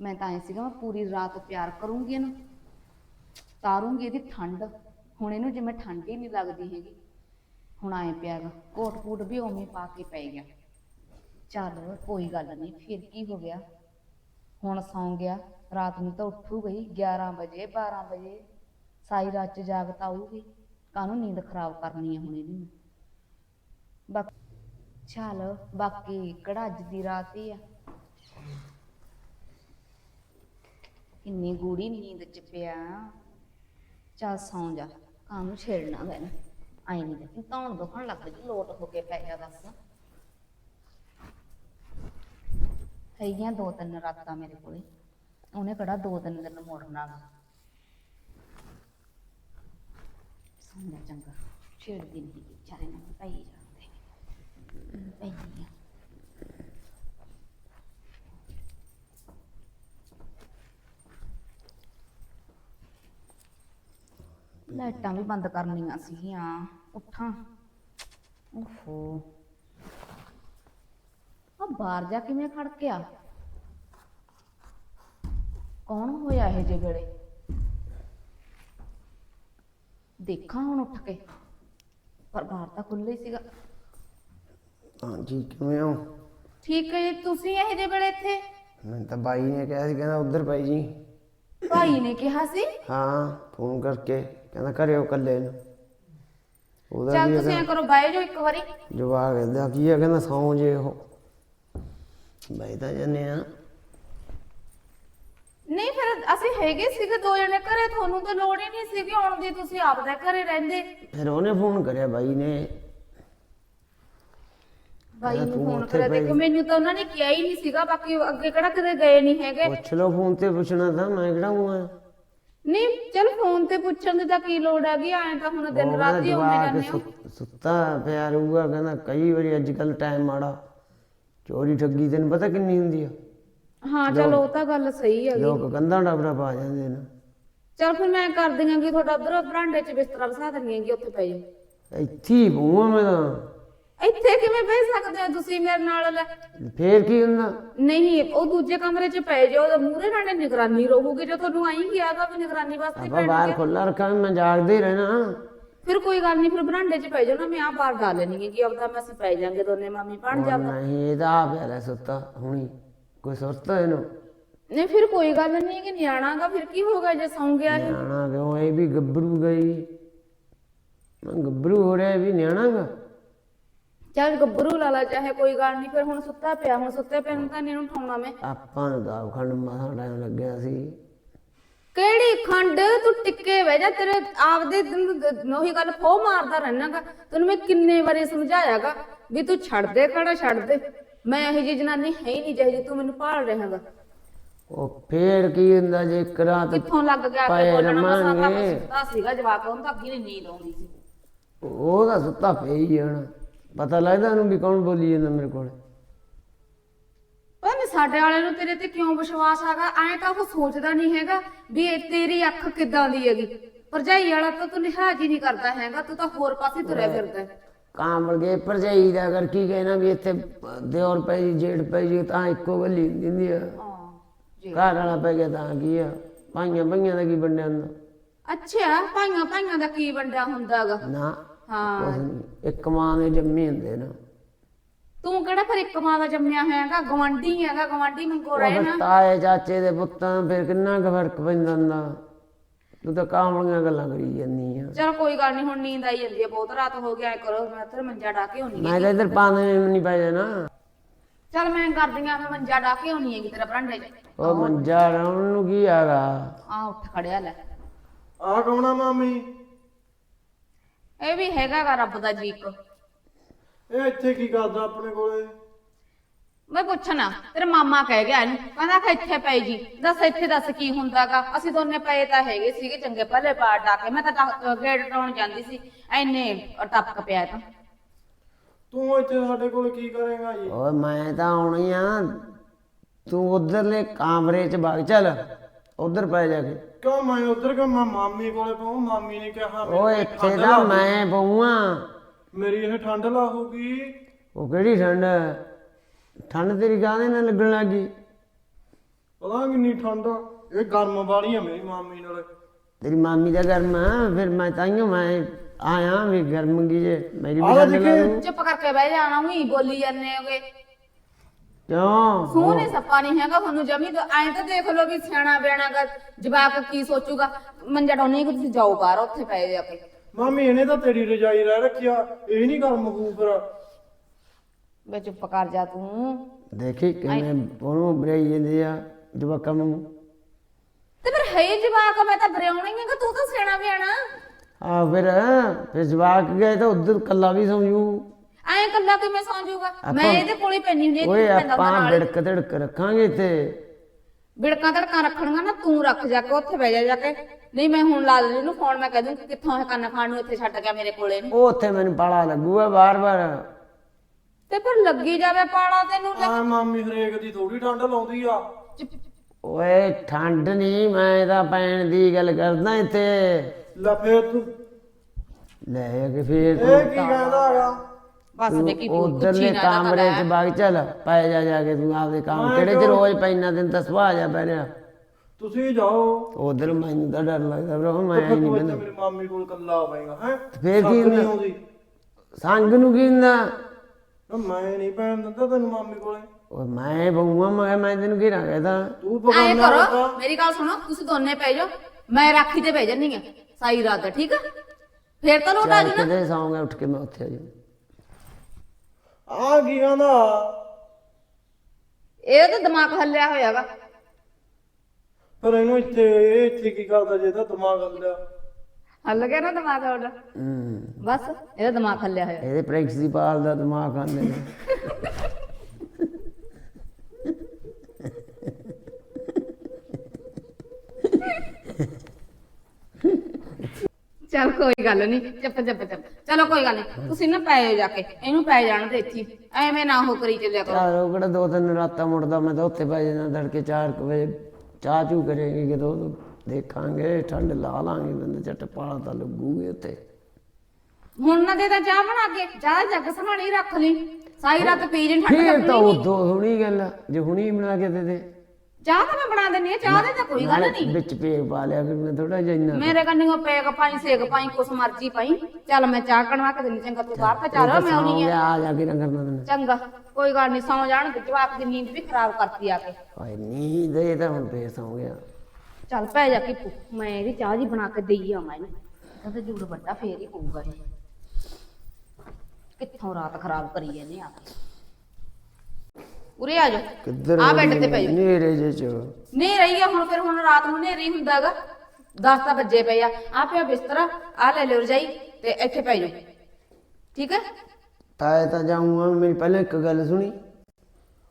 ਮੈਂ ਤਾਂ ਐ ਸੀਗਾ, ਮੈਂ ਪੂਰੀ ਰਾਤ ਪਿਆਰ ਕਰੂੰਗੀ ਇਹਨੂੰ, ਤਾਰੂੰਗੀ ਇਹਦੀ ਠੰਡ। ਹੁਣ ਇਹਨੂੰ ਜਿਵੇਂ ਠੰਡ ਹੀ ਨਹੀਂ ਲੱਗਦੀ ਹੈਗੀ, ਹੁਣ ਆਏ ਪਿਆ ਗਾ ਕੋਟ ਕੂਟ ਵੀ ਉਵੇਂ ਪਾ ਕੇ ਪੈ ਗਿਆ। ਚੱਲ ਕੋਈ ਗੱਲ ਨਹੀਂ, ਫਿਰ ਕੀ ਹੋ ਗਿਆ? ਹੁਣ ਸੌਂ ਗਿਆ, ਰਾਤ ਨੂੰ ਤਾਂ ਉੱਠੂ ਗਈ 11 ਵਜੇ 12 ਵਜੇ ਸਾਈ ਰਾਤ ਚ ਜਾਗਤ ਆਊਗੀ ਕਾਹਨੂੰ ਨੀਂਦ ਖਰਾਬ ਕਰਨੀ ਹੈ ਹੁਣ ਇਹਦੀ? ਬਾਕੀ ਚੱਲ, ਬਾਕੀ ਕਿਹੜਾ ਅੱਜ ਦੀ ਰਾਤ ਹੀ ਆ। ਕਿੰਨੀ ਗੂੜੀ ਨੀਂਦ ਚ ਪਿਆ। ਚੱਲ ਸੌਂ ਜਾ ਕਾਹਨੂੰ ਛੇੜਨਾ ਗਾ ਆਈ ਨਹੀਂ ਦੇਖੀ ਤਾਂ ਦੁਖਣ ਲੱਗ ਗਈ ਲੋਟ ਹੋ ਕੇ ਪੈ ਜਾ ਦੱਸ। ਹੈਗੀਆਂ ਦੋ ਤਿੰਨ ਰਾਤਾਂ ਮੇਰੇ ਕੋਲੇ। ਉਹਨੇ ਕਿਹੜਾ ਦੋ ਤਿੰਨ ਦਿਨ ਮੁੜਨਾ ਗਾ ਸੌਂ ਚੰਗਾ, ਛੇੜਦੀ ਨਹੀਂ ਵਿਚਾਰੇ ਨੂੰ ਪਈ ਜਾਂਦੇ ਪਈ ਆ ਲਾਈਟਾਂ ਵੀ ਬੰਦ ਕਰਨੀਆਂ ਸੀਗੀਆਂ। ਉੱਠਾਂ। ਓਹੋ। ਆ ਬਾਹਰ ਜਾ ਕਿਵੇਂ ਖੜ ਕੇ ਆ? ਕੌਣ ਹੋਇਆ ਇਹ ਜੇ ਵੇਲੇ? ਦੇਖਾਂ ਹੁਣ ਉੱਠ ਕੇ। ਪਰ ਬਾਹਰ ਤਾਂ ਖੁੱਲ੍ਹਾ ਹੀ ਸੀਗਾ। ਹਾਂਜੀ ਕਿਵੇਂ ਹੋ? ਠੀਕ ਹੈ ਜੀ ਤੁਸੀਂ ਇਹ ਜੇ ਵੇਲੇ ਇੱਥੇ? ਮੈਂ ਤਾਂ ਬਾਈ ਨੇ ਕਿਹਾ ਸੀ ਕਹਿੰਦਾ ਉਧਰ ਪਈ ਜੀ। ਭਾਈ ਨੇ ਕਿਹਾ ਸੀ? ਹਾਂ ਫੋਨ ਕਰਕੇ ਕਹਿੰਦਾ ਕਰਿਓ ਕੱਲੇ ਨੂੰ। ਉਹਦਾ ਚੱਲ ਵੀ ਤੁਸੀਂ ਐ ਕਰੋ ਬਾਏ ਜੋ ਇੱਕ ਵਾਰੀ। ਜਵਾਬ ਕਹਿੰਦਾ ਕੀ ਹੈ ਕਹਿੰਦਾ ਸੌਂ ਜੇ ਉਹ। ਬਾਈ ਤਾਂ ਜੰਨੇ ਆ। ਨਹੀਂ ਫਿਰ ਅਸੀਂ ਹੈਗੇ ਸੀਗੇ ਦੋ ਜਣੇ ਘਰੇ ਤੁਹਾਨੂੰ ਤਾਂ ਲੋੜ ਹੀ ਨਹੀਂ ਸੀਗੀ ਆਉਣ ਦੀ ਤੁਸੀਂ ਆਪਦੇ ਘਰੇ ਰਹਿੰਦੇ। ਫਿਰ ਉਹਨੇ ਫੋਨ ਕਰਿਆ ਬਾਈ ਨੇ। ਬਾਈ ਕਹਿੰਦਾ ਨੂੰ ਤੂੰ ਫੋਨ ਉੱਥੇ ਕਰਿਆ ਦੇਖੋ ਮੈਨੂੰ ਤਾਂ ਉਹਨਾਂ ਨੇ ਕਿਹਾ ਹੀ ਨਹੀਂ ਸੀਗਾ ਬਾਕੀ ਅੱਗੇ ਕਿਹੜਾ ਕਿਤੇ ਗਏ ਨਹੀਂ ਹੈਗੇ। ਪੁੱਛ ਲਓ ਫੋਨ ਤੇ ਪੁੱਛਣਾ ਤਾਂ ਮੈਂ ਕਿਹੜਾ ਹੂੰ ਆ ਨਹੀਂ ਚਲ ਫੋਨ ਤੇ ਪੁੱਛਣ ਦੀ ਤਾਂ ਕੀ ਲੋੜ ਹੈਗੀ ਐਂ ਤਾਂ ਹੁਣ ਦਿਨ ਰਾਤ ਹੀ ਹੋਵੇਂ ਜਾਂਦੇ ਹੋ ਸੁੱਤਾ ਪਿਆ ਰਹੂਗਾ ਕਹਿੰਦਾ ਕਈ ਵਾਰੀ ਅੱਜ ਕੱਲ ਟਾਈਮ ਮਾੜਾ। ਚੋਰੀ ਠੱਗੀ ਤੈਨੂੰ ਪਤਾ ਕਿੰਨੀ ਹੁੰਦੀ ਆ? ਹਾਂ ਚਲ ਉਹ ਤਾਂ ਗੱਲ ਸਹੀ ਹੈਗੀ। ਲੋਕ ਕੰਧਾਂ ਡਬਰਾ ਪਾ ਜਾਂਦੇ ਨੇ। ਚਲ ਫਿਰ ਮੈਂ ਕਰ ਦਿਆਂਗੀ ਤੁਹਾਡਾ ਉਧਰ ਬਰਾਂਡੇ 'ਚ ਬਿਸਤਰਾ ਵਸਾ ਦਿੰਦੀ ਹੈਗੀ ਉੱਥੇ ਪੈ ਜਾਓ। ਇੱਥੇ ਹੀ ਮੈਂ ਤਾਂ। ਇੱਥੇ ਕਿਵੇਂ ਬਹਿ ਸਕਦੇ ਹੋ ਤੁਸੀਂ ਮੇਰੇ ਨਾਲ? ਲੈ। ਫੇਰ ਕੀ ਹੁੰਦਾ? ਨਹੀਂ ਉਹ ਦੂਜੇ ਕਮਰੇ 'ਚ ਪੈ ਜਾਓ ਮੂਰੇ ਨਾਲੇ ਨਿਗਰਾਨੀ ਰਹੂਗੀ ਜੇ ਤੁਹਾਨੂੰ ਆਈ ਗਿਆਗਾ ਵੀ ਨਿਗਰਾਨੀ ਵਾਸਤੇ ਆਪਾਂ ਬਾਹਰ ਖੁੱਲਾ ਰੱਖਾਂ ਮੈਂ ਜਾਗਦੇ ਹੀ ਰਹਿਣਾ। ਫਿਰ ਕੋਈ ਗੱਲ ਨਹੀਂ ਫਿਰ ਬਰਾਂਡੇ 'ਚ ਪੈ ਜਾਓ ਨਾ ਮੈਂ ਆ ਬਾਹਰ ਗਾ ਲੈਣੀ ਹੈ ਕਿ ਆਪਦਾ ਮੈਂ ਅਸੀਂ ਪੈ ਜਾਾਂਗੇ ਦੋਨੇ ਮਾਮੀ ਬਣ ਜਾ ਨਹੀਂ ਇਹਦਾ ਆ ਪਿਆ ਲੈ ਸੁੱਤਾ ਹੁਣੀ ਕੋਈ ਸੁੱਤਾ ਇਹਨੂੰ? ਨਹੀਂ ਫਿਰ ਕੋਈ ਗੱਲ ਨਹੀਂ ਕਿ ਨਿਆਣਾਗਾ ਫਿਰ ਕੀ ਹੋਗਾ ਜੇ ਸੌਂ ਗਿਆ ਇਹ? ਨਿਆਣਾ ਕਿਉਂ ਇਹ ਵੀ ਗੱਭਰੂ ਗਈ ਮੈਂ ਗੱਭਰੂ ਹੋ ਰਿਹਾ ਇਹ ਵੀ ਨਿਆਣਾ ਗਾ। ਚੱਲ ਗੱਭਰੂ ਲਾ ਲਾ ਚਾਹੇ ਕੋਈ ਗੱਲ ਨਹੀਂ ਫਿਰ ਹੁਣ ਸੁੱਤਾ ਪਿਆ ਹੁਣ ਸੁੱਤੇ ਪਿਆ ਨੂੰ ਤਾਂ ਇਹਨੂੰ ਉਠਾਉਣਾ ਮੈਂ। ਆਪਾਂ ਨੂੰ ਤਾਂ ਖੰਡ ਮਾਸਾ ਟਾਈਮ ਲੱਗਿਆ ਸੀ। ਕਿਹੜੀ ਖੰਡ? ਤੂੰ ਟਿੱਕੇ ਬਹਿ ਜਾ ਤੇਰੇ ਆਪਦੇ ਨੋਹੀ ਗੱਲ ਫੋ ਮਾਰਦਾ ਰਹਿਣਾਗਾ ਤੈਨੂੰ ਮੈਂ ਕਿੰਨੇ ਵਾਰੀ ਸਮਝਾਇਆਗਾ ਵੀ ਤੂੰ ਛੱਡ ਦੇ ਖੜਾ ਛੱਡ ਦੇ। ਮੈਂ ਇਹੋ ਜਿਹੀ ਜਨਾਨੀ ਹੈ ਹੀ ਨਹੀਂ ਜਿਹੀ ਜਿਹੀ ਤੂੰ ਮੈਨੂੰ ਭਾਲ ਰਿਹਾਗਾ। ਉਹ ਫੇਰ ਕੀ ਹੁੰਦਾ ਜੇ ਇੱਕ ਰਾਤ ਕਿੱਥੋਂ ਲੱਗ ਗਿਆ ਕਿ ਬੋਲਣਾ? ਮਸਾ ਤਾਂ ਰਵਾਂਗੇ। ਸੁੱਤਾ ਸੀਗਾ ਜਵਾਕ ਉਹਨੂੰ ਤਾਂ ਅੱਗੇ ਨੀ ਨੀਂਦ ਆਉਂਦੀ ਸੀ। ਉਹਦਾ ਸੁੱਤਾ ਪਿਆ ਹੀ ਜਾਣਾ ਪਤਾ ਲੱਗਦਾ ਉਹਨੂੰ ਵੀ ਕੌਣ ਬੋਲੀ ਜਾਂਦਾ ਮੇਰੇ ਕੋਲ? ਨੀ ਸਾਡੇ ਵਾਲੇ ਨੂੰ ਤੇਰੇ ਤੇ ਕਿਉਂ ਵਿਸ਼ਵਾਸ ਆਗਾ ਐਂ ਤਾਂ ਉਹ ਸੋਚਦਾ ਨਹੀਂ ਹੈਗਾ ਵੀ ਇਹ ਤੇਰੀ ਅੱਖ ਕਿੱਦਾਂ ਦੀ ਹੈਗੀ। ਭਰਜਾਈ ਵਾਲਾ ਤਾਂ ਤੂੰ ਲਿਹਾਜ਼ ਹੀ ਨਹੀਂ ਕਰਦਾ ਹੈਗਾ ਤੂੰ ਤਾਂ ਹੋਰ ਪਾਸੇ ਤੁਰਿਆ ਫਿਰਦਾ ਹੈ। ਕਾਂਬਲ ਗਏ ਭਰਜਾਈ ਦਾ ਅਗਰ ਕੀ ਕਹਿਣਾ ਵੀ ਇੱਥੇ ਦਿਓਰ ਪੈ ਜੀ ਜੇੜ ਪੈ ਜੀ ਤਾਂ ਇੱਕੋ ਗੱਲੀ ਹੁੰਦੀ ਆ। ਹਾਂ ਜੀ। ਘਰ ਵਾਲਾ ਪੈ ਗਿਆ ਤਾਂ ਕੀ ਆ? ਭਾਈਆਂ ਭਾਈਆਂ ਦਾ ਕੀ ਬੰਡਿਆ ਹੁੰਦਾ? ਅੱਛਾ ਭਾਈਆਂ ਭਾਈਆਂ ਦਾ ਕੀ ਵੰਡਿਆ ਹੁੰਦਾਗਾ ਨਾ ਹਾਂ। ਕੁਛ ਨਹੀਂ ਇੱਕ ਮਾਂ ਦੇ ਜੰਮੇ ਹੁੰਦੇ ਨਾ। ਤੂੰ ਕਿਹੜਾ ਫਿਰ ਇੱਕ ਮਾਂ ਦਾ ਜੰਮਿਆ ਹੋਇਆਗਾ ਗਵਾਂਢੀ ਹੈਗਾ ਗਵਾਂਢੀ ਮੰਗੋ ਰਹੇ ਉਹ ਨਾ ਤਾਏ ਚਾਚੇ ਦੇ ਪੁੱਤਾਂ ਫਿਰ ਕਿੰਨਾ ਕੁ ਫ਼ਰਕ ਪੈਂਦਾ ਹੁੰਦਾ। ਤੂੰ ਤਾਂ ਕਾਮਲੀਆਂ ਗੱਲਾਂ ਕਰੀ ਜਾਂਦੀ ਆ। ਚਲ ਕੋਈ ਗੱਲ ਨਹੀਂ ਹੁਣ ਨੀਂਦ ਆਈ ਜਾਂਦੀ ਹੈ ਬਹੁਤ ਰਾਤ ਹੋ ਗਿਆ ਐ ਕਰੋ ਮੈਂ ਤੇ ਮੰਜਾ ਡਾ ਕੇ ਹੋਣੀ ਮੈਂ ਤਾਂ ਇੱਧਰ ਪਾਣੇ ਨਹੀਂ ਪੈ ਜਾਣਾ। ਚਲ ਮੈਂ ਕਰਦੀ ਆ ਮੈਂ ਮੰਜਾ ਡਾ ਕੇ ਹੋਣੀ ਹੈਗੀ ਤੇਰਾ ਬਰਾਂਡੇ 'ਚ। ਉਹ ਮੰਜਾ ਰਾਉਣ ਨੂੰ ਕੀ ਆਗਾ ਆ ਉੱਠ ਖੜਿਆ ਲੈ। ਆ ਕੌਣਾ ਮਾਮੀ? ਇਹ ਵੀ ਹੈਗਾਗਾ ਰੱਬ ਦਾ ਜੀ ਇੱਕ। ਇਹ ਇੱਥੇ ਕੀ ਕਰਦਾ ਆਪਣੇ ਕੋਲੇ? ਮੈਂ ਪੁੱਛਣਾ ਤੇਰਾ ਮਾਮਾ ਕਹਿ ਗਿਆ ਇਹਨੂੰ ਕਹਿੰਦਾ ਕਿ ਇੱਥੇ ਪਈ ਜੀ। ਦੱਸ ਇੱਥੇ ਦੱਸ ਕੀ ਹੁੰਦਾਗਾ ਅਸੀਂ ਦੋਨੇ ਪਏ ਤਾਂ ਹੈਗੇ ਸੀਗੇ ਚੰਗੇ ਪਹਿਲੇ ਬਾੜ ਡਾ ਕੇ। ਮੈਂ ਤਾਂ ਡਾ- ਗੇਟ ਟਾਉਣ ਜਾਂਦੀ ਸੀ। ਐਨੇ ਟਪਕ ਪਿਆ ਤਾਂ। ਤੂੰ ਇੱਥੇ ਸਾਡੇ ਕੋਲ ਕੀ ਕਰੇਗਾ ਜੀ? ਓਏ ਮੈਂ ਤਾਂ ਆਉਣੀ ਆ। ਤੂੰ ਉਧਰਲੇ ਕਮਰੇ 'ਚ ਵਗ ਚੱਲ। ਉਧਰ ਪੈ ਜਾ ਕੇ। ਕਿਉਂ ਮੈਂ ਉਧਰ ਕਿ ਮੈਂ ਮਾਮੀ ਕੋਲੇ ਪਹੁੰ ਮਾਮੀ ਨੇ ਕਿਹਾ ਮੇਰੀ ਓਏ ਇੱਥੇ ਤਾਂ ਮੈਂ ਪਊਆਂ। ਮੇਰੀ ਇਹ ਠੰਡ ਲਾਹੂਗੀ। ਉਹ ਕਿਹੜੀ ਠੰਡ? ਹੈ? ਠੰਡ ਤੇਰੀ ਕਾਹਦੇ ਨਾਲ ਲੱਗਣ ਲੱਗੀ ਪਤਾ ਕਿੰਨੀ ਠੰਡ ਆ। ਇਹ ਗਰਮ ਵਾਲੀ ਆ ਮੇਰੀ ਮਾਮੀ ਨਾਲ। ਤੇਰੀ ਮਾਮੀ ਦਾ ਗਰਮ ਆ ਫਿਰ ਮੈਂ ਤਾਈਓ ਮੈਂ ਆਇਆ ਵੀ ਗਰਮ ਗੀ ਜੇ। ਮੇਰੀ ਵੀ ਆਹ ਠੰਡ ਦੇਖੇ। ਲੱਗੂ ਚੁੱਪ ਕਰਕੇ ਬਹਿ ਜਾਣਾ ਉਹੀ ਬੋਲੀ ਜਾਂਦੇ ਹੋਗੇ। ਕਿਉਂ? ਸੋਹਣੇ ਸੱਪਾ ਨਹੀਂ ਹੈਗਾ ਤੁਹਾਨੂੰ ਜਮੀ ਐਂ ਤਾਂ ਦੇਖ ਲਓ ਵੀ ਸਿਆਣਾ ਬਿਆਣਾ ਦਾ ਜਵਾਕ ਕੀ ਸੋਚੂਗਾ। ਮੰਜਾ ਡਾਉਣੀ ਕਿ ਤੁਸੀਂ ਜਾਓ ਬਾਹਰ ਉੱਥੇ ਪਏ ਜਾ ਕੇ ਮਾਮੀ ਇਹਨੇ ਤਾਂ ਤੇਰੀ ਰਜਾਈ ਰਹਿ ਰੱਖਿਆ ਇਹ ਨਹੀਂ ਗਰਮ ਹੋਊ ਫਿਰ। ਵੇ ਚੁੱਪ ਕਰ ਜਾ ਤੂੰ। ਦੇਖੀ ਕਿਵੇਂ ਉਹਨੂੰ ਬਰਾਈ ਜਾਂਦੇ ਆ ਜਵਾਕਾਂ ਨੂੰ ਤੇ ਫਿਰ ਹੈ ਹੀ ਜਵਾਕ ਮੈਂ ਤਾਂ ਬਰਿਆਉਣੀ ਹੈਗਾ ਤੂੰ ਤਾਂ ਸਿਆਣਾ ਬਿਆਣਾ। ਆ ਫਿਰ ਫਿਰ ਜਵਾਕ ਗਏ ਤਾਂ ਉਧਰ ਕੱਲਾ ਵੀ ਸਮਝੂ। ਐਂ ਕੱਲਾ ਕਿਵੇਂ ਸੌਂ ਜਾਊਗਾ ਮੈਂ ਇਹਦੇ ਕੋਲੇ ਪੈਣੀ ਹੁੰਦੀ ਓਏ ਆਪਾਂ ਬਿੜਕ ਧੜਕ ਰੱਖਾਂਗੇ ਇੱਥੇ। ਬਿੜਕਾਂ ਧੜਕਾਂ ਰੱਖਣੀਆਂ ਨਾ ਤੂੰ ਰੱਖ ਜਾ ਕੇ ਉੱਥੇ ਬਹਿ ਜਾ ਜਾ ਕੇ। ਨਹੀਂ ਮੈਂ ਹੁਣ ਲਾ ਲੈਣੀ ਨੂੰ ਫੋਨ ਮੈਂ ਕਹਿ ਦੂੰ ਕਿ ਕਿੱਥੋਂ ਇਹ ਕੰਨ ਖਾਣ ਨੂੰ ਇੱਥੇ ਛੱਡ ਗਿਆ ਮੇਰੇ ਕੋਲੇ ਨੂੰ। ਉਹ ਉੱਥੇ ਮੈਨੂੰ ਪਾਲਾ ਲੱਗੂਗਾ ਬਾਰ-ਬਾਰ ਤੇ ਫਿਰ ਲੱਗੀ ਜਾਵੇ ਪਾਲਾ ਤੈਨੂੰ ਆ ਮਾਮੀ ਹਰੇਕ ਦੀ ਥੋੜੀ ਠੰਡ ਲਾਉਂਦੀ ਆ। ਓਏ ਠੰਡ ਨਹੀਂ ਮੈਂ ਤਾਂ ਪੈਣ ਦੀ ਗੱਲ ਕਰਦਾ ਇੱਥੇ। ਲੈ ਫੇਰ ਤੂੰ। ਲੈ ਕੇ ਫੇਰ ਇਹ ਕੀ ਕਹਿੰਦਾ ਹੈਗਾ? ਬਸ ਉਧਰਲੇ ਕਮਰੇ 'ਚ ਵਗ ਚੱਲ ਪੈ ਜਾ ਜਾ ਕੇ ਤੂੰ ਆਪਦੇ ਕੰਮ ਕਿਹੜੇ 'ਚ ਰੋਜ਼ ਪੈਣਾ ਦਿਨ ਤਾਂ ਸੁਭਾ ਜਾ ਪੈ ਰਿਹਾ ਤੁਸੀਂ ਜਾਓ। ਉਧਰ ਮੈਨੂੰ ਤਾਂ ਡਰ ਲੱਗਦਾ ਬ్రో ਮੈਂ ਨਹੀਂ ਬੰਦਾ ਮੇਰੀ ਮਾਮੀ ਕੋਲ ਕੱਲਾ ਆਵੇਂਗਾ ਹੈ? ਫੇਰ ਕੀ ਨਹੀਂ ਹੁੰਦਾ? ਆਉਂਦੀ। ਸੰਗ ਨੂੰ ਕੀ ਹੁੰਦਾ? ਨਾ ਮੈਂ ਨਹੀਂ ਪੈਣ ਦਿੰਦਾ ਤੈਨੂੰ ਮਾਮੀ ਕੋਲੇ। ਓਏ ਮੈਂ ਬਹੂਆ ਮੈਂ ਮੈਂ ਤੈਨੂੰ ਕੀ ਨਾ ਕਹਦਾ। ਤੂੰ ਐਂ ਬਗਾਨਾ ਕਰੋ ਮੇਰੀ ਗੱਲ ਸੁਣੋ ਤੁਸੀਂ ਦੋਨੇ ਪੈ ਜਾਓ ਮੈਂ ਰਾਖੀ ਤੇ ਬਹਿ ਜੰਨੀ ਆ ਸਾਈ ਰਾਤ ਦਾ ਠੀਕ ਆ? ਫੇਰ ਤਾਂ ਲੋਟ ਆ ਚੱਲ ਜੂ ਨਾ ਕਿਤੇ ਸੌਂਗਾ ਉੱਠ ਕੇ ਮੈਂ ਉੱਥੇ ਆ ਜਾ ਆ ਕੀ ਕਹਿੰਦਾ? ਇਹ ਤਾਂ ਦਿਮਾਗ ਹੱਲਿਆ ਹੋਇਆਗਾ ਪਰ ਇਹਨੂੰ ਇੱਥੇ ਇਹ ਇੱਥੇ ਕੀ ਕਰਦਾ ਜੇ ਤਾਂ ਦਿਮਾਗ ਹੱਲਿਆ? ਹੱਲ ਗਿਆ ਨਾ ਦਿਮਾਗ ਉਹਦਾ। ਹੂੰ। ਬਸ ਇਹਦਾ ਦਿਮਾਗ ਹੱਲਿਆ ਹੋਇਆ। ਇਹਦੇ ਪ੍ਰਿੰਸੀਪਲ ਦਾ ਦਿਮਾਗ ਆਂਦੇ ਨੇ ਚਲ ਕੋਈ ਗੱਲ ਨਹੀਂ ਚੁੱਪ ਚੁੱਪ ਚੁੱਪ ਚਲੋ ਕੋਈ ਗੱਲ ਨਹੀਂ ਤੁਸੀਂ ਨਾ ਪੈ ਜਾ ਕੇ ਇਹਨੂੰ ਪੈ ਜਾਣ ਦੇ ਇੱਥੇ ਹੀ। ਐਵੇਂ ਨਾ ਹੋ ਕਰੀ ਚੱਲਿਆ ਕਰੋ। ਚਾਰ ਉਹ ਕਿਹੜਾ ਦੋ ਤਿੰਨ ਰਾਤਾਂ ਮੁੜਦਾ ਮੈਂ ਤਾਂ ਉੱਥੇ ਪੈ ਜਾਣਾ ਤੜਕੇ 4 ਵਜੇ। ਚਾਹ ਚੂ ਕਰੇਗੀ ਕਿਦੋਂ ਦੇਖਾਂਗੇ ਠੰਡ ਲਾ ਲਾਂਗੇ ਬੰਦੇ ਝੱਟ ਪਾਲਾ ਤਾਂ ਲੱਗੂਗੇ ਉੱਥੇ। ਹੁਣ ਨਾ ਦੇ ਤਾਂ ਚਾਹ ਬਣਾ ਕੇ ਚਾਹ ਜੱਗ ਸੰਭਾਲੀ ਰੱਖ ਲਈ। ਸਾਰੀ ਰਾਤ ਪੀ ਜਣ ਠੰਡ ਫੇਰ ਤਾਂ ਲੱਗਣੀ ਉਹ ਦੋ ਹੁਣੀ ਗੱਲ ਆ, ਜੇ ਹੁਣੀ ਬਣਾ ਕੇ ਦੇ ਦੇ। ਚਾਹ ਤਾਂ ਮੈਂ ਬਣਾ ਦਿੰਨੀ ਆ ਚਾਹ ਦੀ ਤਾਂ ਕੋਈ ਗੱਲ ਨਹੀਂ। ਵਿੱਚ ਪੇਗ ਪਾ ਲਿਆ ਕਿ ਮੈਂ ਥੋੜਾ ਜਿਹਾ ਇੰਨਾ ਮੇਰੇ ਕੰਨੀਓ ਪੇਗ ਪਾਈ ਸੇਗ ਪਾਈ ਕੁਛ ਮਰਜ਼ੀ ਪਾਈ। ਚੱਲ ਮੈਂ ਚਾਹ ਕਣਵਾ ਕੇ ਦਿੰਨੀ ਚੰਗਾ ਤੂੰ ਬਾਹਰ ਤਾਂ ਚੱਲ ਮੈਂ ਆਉਣੀ ਆ। ਆ ਜਾ ਕੇ ਨਾ ਕਰਨਾ ਤੈਨੂੰ ਚੰਗਾ ਕੋਈ ਗੱਲ ਨਹੀਂ ਸੌ ਜਾਣ ਜਵਾਕ ਦੀ ਨੀਂਦ ਵੀ ਖਰਾਬ ਕਰਤੀ ਆ ਕੇ। ਓਏ ਨੀਂਦ ਇਹ ਤਾਂ ਹੁਣ ਫੇਰ ਸੌ ਗਿਆ। ਚੱਲ ਪੈ ਜਾ ਕੇ ਮੈਂ ਇਹਦੀ ਚਾਹ ਜੀ ਬਣਾ ਕੇ ਦੇਈ ਆਵਾਂ ਇਹਨੂੰ। ਕਹਿੰਦਾ ਜੂੜ ਵੱਡਾ ਫੇਰ ਹੀ ਇਹ। ਕਿੱਥੋਂ ਰਾਤ ਖਰਾਬ ਕਰੀ ਇਹਨੇ ਆ ਕੇ। ਉਰੇ ਆ ਜਾ ਕਿੱਧਰ ਆ ਬੈੱਡ ਤੇ ਪੈ ਜਾ ਨੇਰੇ ਜੇ ਚ। ਨਹੀਂ ਰਹੀ ਆ ਹੁਣ ਫਿਰ ਹੁਣ ਰਾਤ ਨੂੰ ਨੇਰੀ ਹੁੰਦਾਗਾ। 10 ਤਾਂ ਵੱਜੇ ਪਏ ਆ। ਆ ਪਿਆ ਬਿਸਤਰਾ ਆ ਲੈ ਲਿਓ ਰਜਾਈ ਤੇ ਇੱਥੇ ਪੈ ਜਾਓ। ਠੀਕ ਹੈ ਤਾਏ ਤਾਂ ਜਾਊਂਗਾ ਮੇਰੀ ਪਹਿਲਾਂ ਇੱਕ ਗੱਲ ਸੁਣੀ।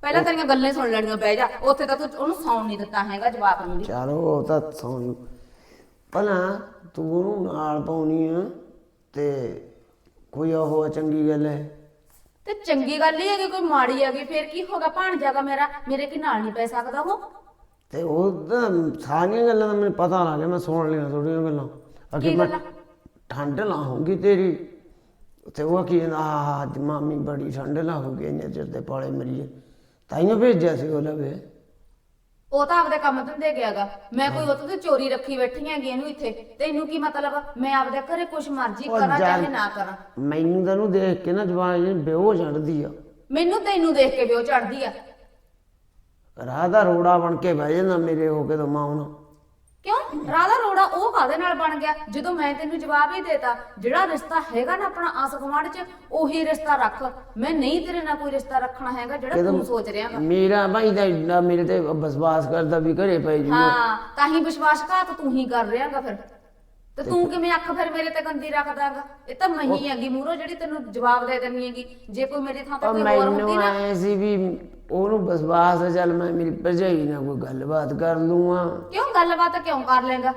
ਪਹਿਲਾਂ ਤੇਰੀਆਂ ਗੱਲਾਂ ਹੀ ਸੁਣ ਲੈਣੀਆਂ ਬਹਿ ਜਾ। ਉੱਥੇ ਤਾਂ ਤੂੰ ਉਹਨੂੰ ਸੌਣ ਨਹੀਂ ਦਿੱਤਾ ਹੈਗਾ ਜਵਾਬ ਨੂੰ ਵੀ। ਚਲੋ ਉਹ ਤਾਂ ਸੌਂ ਭਲਾ ਤੂੰ ਉਹਨੂੰ ਨਾਲ ਪਾਉਣੀ ਆ ਤੇ ਕੋਈ ਉਹ ਚੰਗੀ ਗੱਲ ਹੈ। ਤੇ ਚੰਗੀ ਗੱਲ ਹੀ ਹੈਗੀ ਕੋਈ ਮਾੜੀ ਹੈਗੀ ਫਿਰ ਕੀ ਹੋਗਾ ਭਾਣਜਾਗਾ ਮੇਰਾ ਮੇਰੇ ਕੀ ਨਾਲ ਨਹੀਂ ਪੈ ਸਕਦਾ ਉਹ? ਤੇ ਉਹ ਤਾਂ ਸਾਰੀਆਂ ਗੱਲਾਂ ਦਾ ਮੈਨੂੰ ਪਤਾ ਲੱਗ ਗਿਆ ਮੈਂ ਸੁਣ ਲਈਆਂ ਥੋੜੀਆਂ ਗੱਲਾਂ। ਅਗੇ ਕੀ ਮੈਂ ਗੱਲਾਂ? ਠੰਡ ਲਾਹੂੰਗੀ ਤੇਰੀ। ਤੇ ਉਹ ਕੀ ਆ ਅੱਜ ਮਾਮੀ ਬੜੀ ਠੰਡ ਲਾਹੂਗੀ ਇੰਨੇ ਚਿਰ ਦੇ ਪਾਲੇ ਮਰੀਏ। ਤਾਈਓ ਭੇਜਿਆ ਸੀ ਉਹ ਲਵੇ ਉਹ ਤਾਂ ਆਪਦੇ ਕੰਮ ਧੰਦੇ ਗਿਆਗਾ। ਮੈਂ ਕੋਈ ਤੇ ਚੋਰੀ ਰੱਖੀ ਬੈਠੀ ਹੈਗੀ ਇਹਨੂੰ ਇੱਥੇ। ਤੈਨੂੰ ਕੀ ਮਤਲਬ? ਮੈਂ ਆਪਦੇ ਘਰੇ ਕੁਛ ਮਰਜ਼ੀ ਉਹ ਕਰਾਂ ਚਾਹੇ ਨਾ ਕਰਾਂ। ਮੈਨੂੰ ਤਾਂ ਉਹਨੂੰ ਦੇਖ ਕੇ ਨਾ ਜਵਾਨ ਜੀ ਬੇਹੋਸ਼ ਚੜਦੀ ਆ। ਮੈਨੂੰ ਤੈਨੂੰ ਦੇਖ ਕੇ ਵੀ ਉਹ ਚੜਦੀ ਆ। ਰਾਹ ਦਾ ਰੋੜਾ ਬਣ ਕੇ ਬਹਿ ਜਾਂਦਾ ਮੇਰੇ ਹੋ ਕੇ ਤਾਂ ਮਾਂ ਉਹਨਾਂ ਕਿਉਂ? ਰਾਧਾ ਰੋੜਾ ਉਹ ਕਾਦੇ ਨਾਲ ਬਣ ਗਿਆ? ਜਦੋਂ ਮੈਂ ਤੈਨੂੰ ਜਵਾਬ ਹੀ ਦੇਤਾ ਜਿਹੜਾ ਰਿਸ਼ਤਾ ਹੈਗਾ ਨਾ ਆਪਣਾ ਆਸ ਗੁਆਂਢ ਚ ਉਹੀ ਰਿਸ਼ਤਾ ਰੱਖ। ਮੈਂ ਨਹੀਂ ਤੇਰੇ ਨਾਲ ਕੋਈ ਰਿਸ਼ਤਾ ਰੱਖਣਾ ਹੈਗਾ ਜਿਹੜਾ ਤੂੰ ਸੋਚ ਰਿਹਾ ਹੈਗਾ ਮੇਰਾ ਭਾਈ ਦਾ ਇੰਨਾ ਮੇਰੇ ਤੇ ਵਿਸ਼ਵਾਸ ਕਰਦਾ ਵੀ ਘਰੇ ਪੈ ਜੂ ਹਾਂ ਤਾਂ ਹੀ ਵਿਸ਼ਵਾਸਘਾਤ ਤੂੰ ਹੀ ਕਰ ਰਿਹਾਗਾ ਫਿਰ। ਤੇ ਤੂੰ ਕਿਵੇਂ ਅੱਖ ਫਿਰ ਮੇਰੇ ਤੇ ਗੰਦੀ ਰੱਖਦਾਗਾ? ਇਹ ਤਾਂ ਮੈਂ ਹੀ ਹੈਗੀ ਮੂਰੋ ਜਿਹੜੀ ਤੈਨੂੰ ਜਵਾਬ ਦੇ ਦੇਣੀ ਹੈਗੀ। ਜੇ ਕੋਈ ਮੇਰੀ ਥਾਂ ਤੇ ਉਹ ਕੋਈ ਹੋਰ ਹੁੰਦੀ ਮੈਨੂੰ ਨਾ ਐ ਸੀ ਵੀ ਉਹਨੂੰ ਵਿਸ਼ਵਾਸ ਹੈ ਚੱਲ ਮੈਂ ਮੇਰੀ ਭਰਜਾਈ ਨਾਲ ਕੋਈ ਗੱਲਬਾਤ ਕਰ ਲੂੰਗਾ ਕਿਉਂ ਗੱਲਬਾਤ ਕਿਉਂ ਕਰ ਲੇਗਾ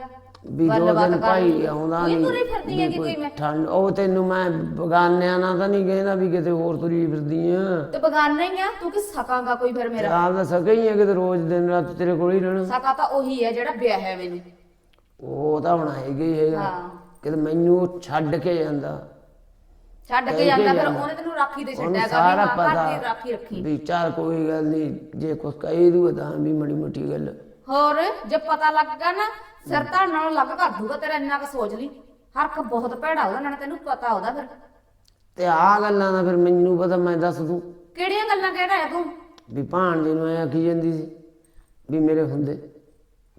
ਵੀ ਦੋ ਗੱਲਬਾਤ ਦਿਨ ਕਰ ਭਾਈ ਲਈ। ਆਉਂਦਾ ਨਹੀਂ ਤੁਰੀ ਫਿਰਦੀ ਹੈਗੀ ਕੋਈ ਮੈਂ ਠੰਡ ਉਹ ਤੈਨੂੰ ਮੈਂ ਬਗਾਨਿਆਂ ਨਾਲ ਤਾਂ ਨਹੀਂ ਕਹਿੰਦਾ ਵੀ ਕਿਤੇ ਹੋਰ ਤੁਰੀ ਫਿਰਦੀ ਆ। ਤੇ ਬਗਾਨਾ ਹੀ ਆ ਤੂੰ ਕਿ ਸਕਾਂਗਾ ਕੋਈ ਫਿਰ ਮੇਰਾ? ਆਪ ਦਾ ਸਕਾ ਹੀ ਆ ਕਿਤੇ ਰੋਜ਼ ਦਿਨ ਰਾਤ ਤੇਰੇ ਕੋਲ ਹੀ ਰਹਿਣਾ। ਸਕਾ ਤਾਂ ਉਹੀ ਹੈ ਜਿਹੜਾ ਵਿਆਹ ਹੈ ਮੈਨੂੰ। ਉਹ ਤਾਂ ਹੁਣ ਹੈਗਾ ਹੀ। ਹੈਗਾ ਹਾਂ। ਕਿਤੇ ਮੈਨੂੰ ਛੱਡ ਕੇ ਜਾਂਦਾ। ਛੱਡ ਕੇ ਕੇ ਜਾਂਦਾ ਫਿਰ। ਉਹਨੇ ਤੈਨੂੰ ਰਾਖੀ ਤੇ ਉਹਨੂੰ ਛੱਡਿਆਗਾ ਵੀ ਸਾਰਾ ਹਾਂ ਘਰ ਦੀ ਰਾਖੀ ਪਤਾ ਰੱਖੀ। ਵੀ ਚੱਲ ਕੋਈ ਗੱਲ ਨਹੀਂ ਜੇ ਕੁਛ ਕਹੀ ਦੂ ਤਾਂ ਵੀ ਮੜੀ ਮੋਟੀ ਗੱਲ। ਹੋਰ ਜੇ ਪਤਾ ਲੱਗ ਗਿਆ ਨਾ ਸਿਰ ਧੜ ਨਾਲੋਂ ਲੱਗ ਕਰ ਦੂਗਾ ਤੇਰਾ ਇੰਨਾ ਕੁ ਸੋਚ ਲਈ। ਹਰਕ ਬਹੁਤ ਭੈੜਾ ਉਹਦਾ ਨਾਲ ਤੈਨੂੰ ਪਤਾ ਉਹਦਾ ਫਿਰ। ਤੇ ਆ ਗੱਲਾਂ ਦਾ ਫਿਰ ਮੈਨੂੰ ਪਤਾ ਮੈਂ ਦੱਸ ਦੂੰ। ਕਿਹੜੀਆਂ ਗੱਲਾਂ ਕਹਿ ਰਿਹਾ ਤੂੰ? ਵੀ ਭਾਣਜੇ ਨੂੰ ਐ ਆਖੀ ਜਾਂਦੀ ਸੀ ਵੀ ਮੇਰੇ ਹੁੰਦੇ।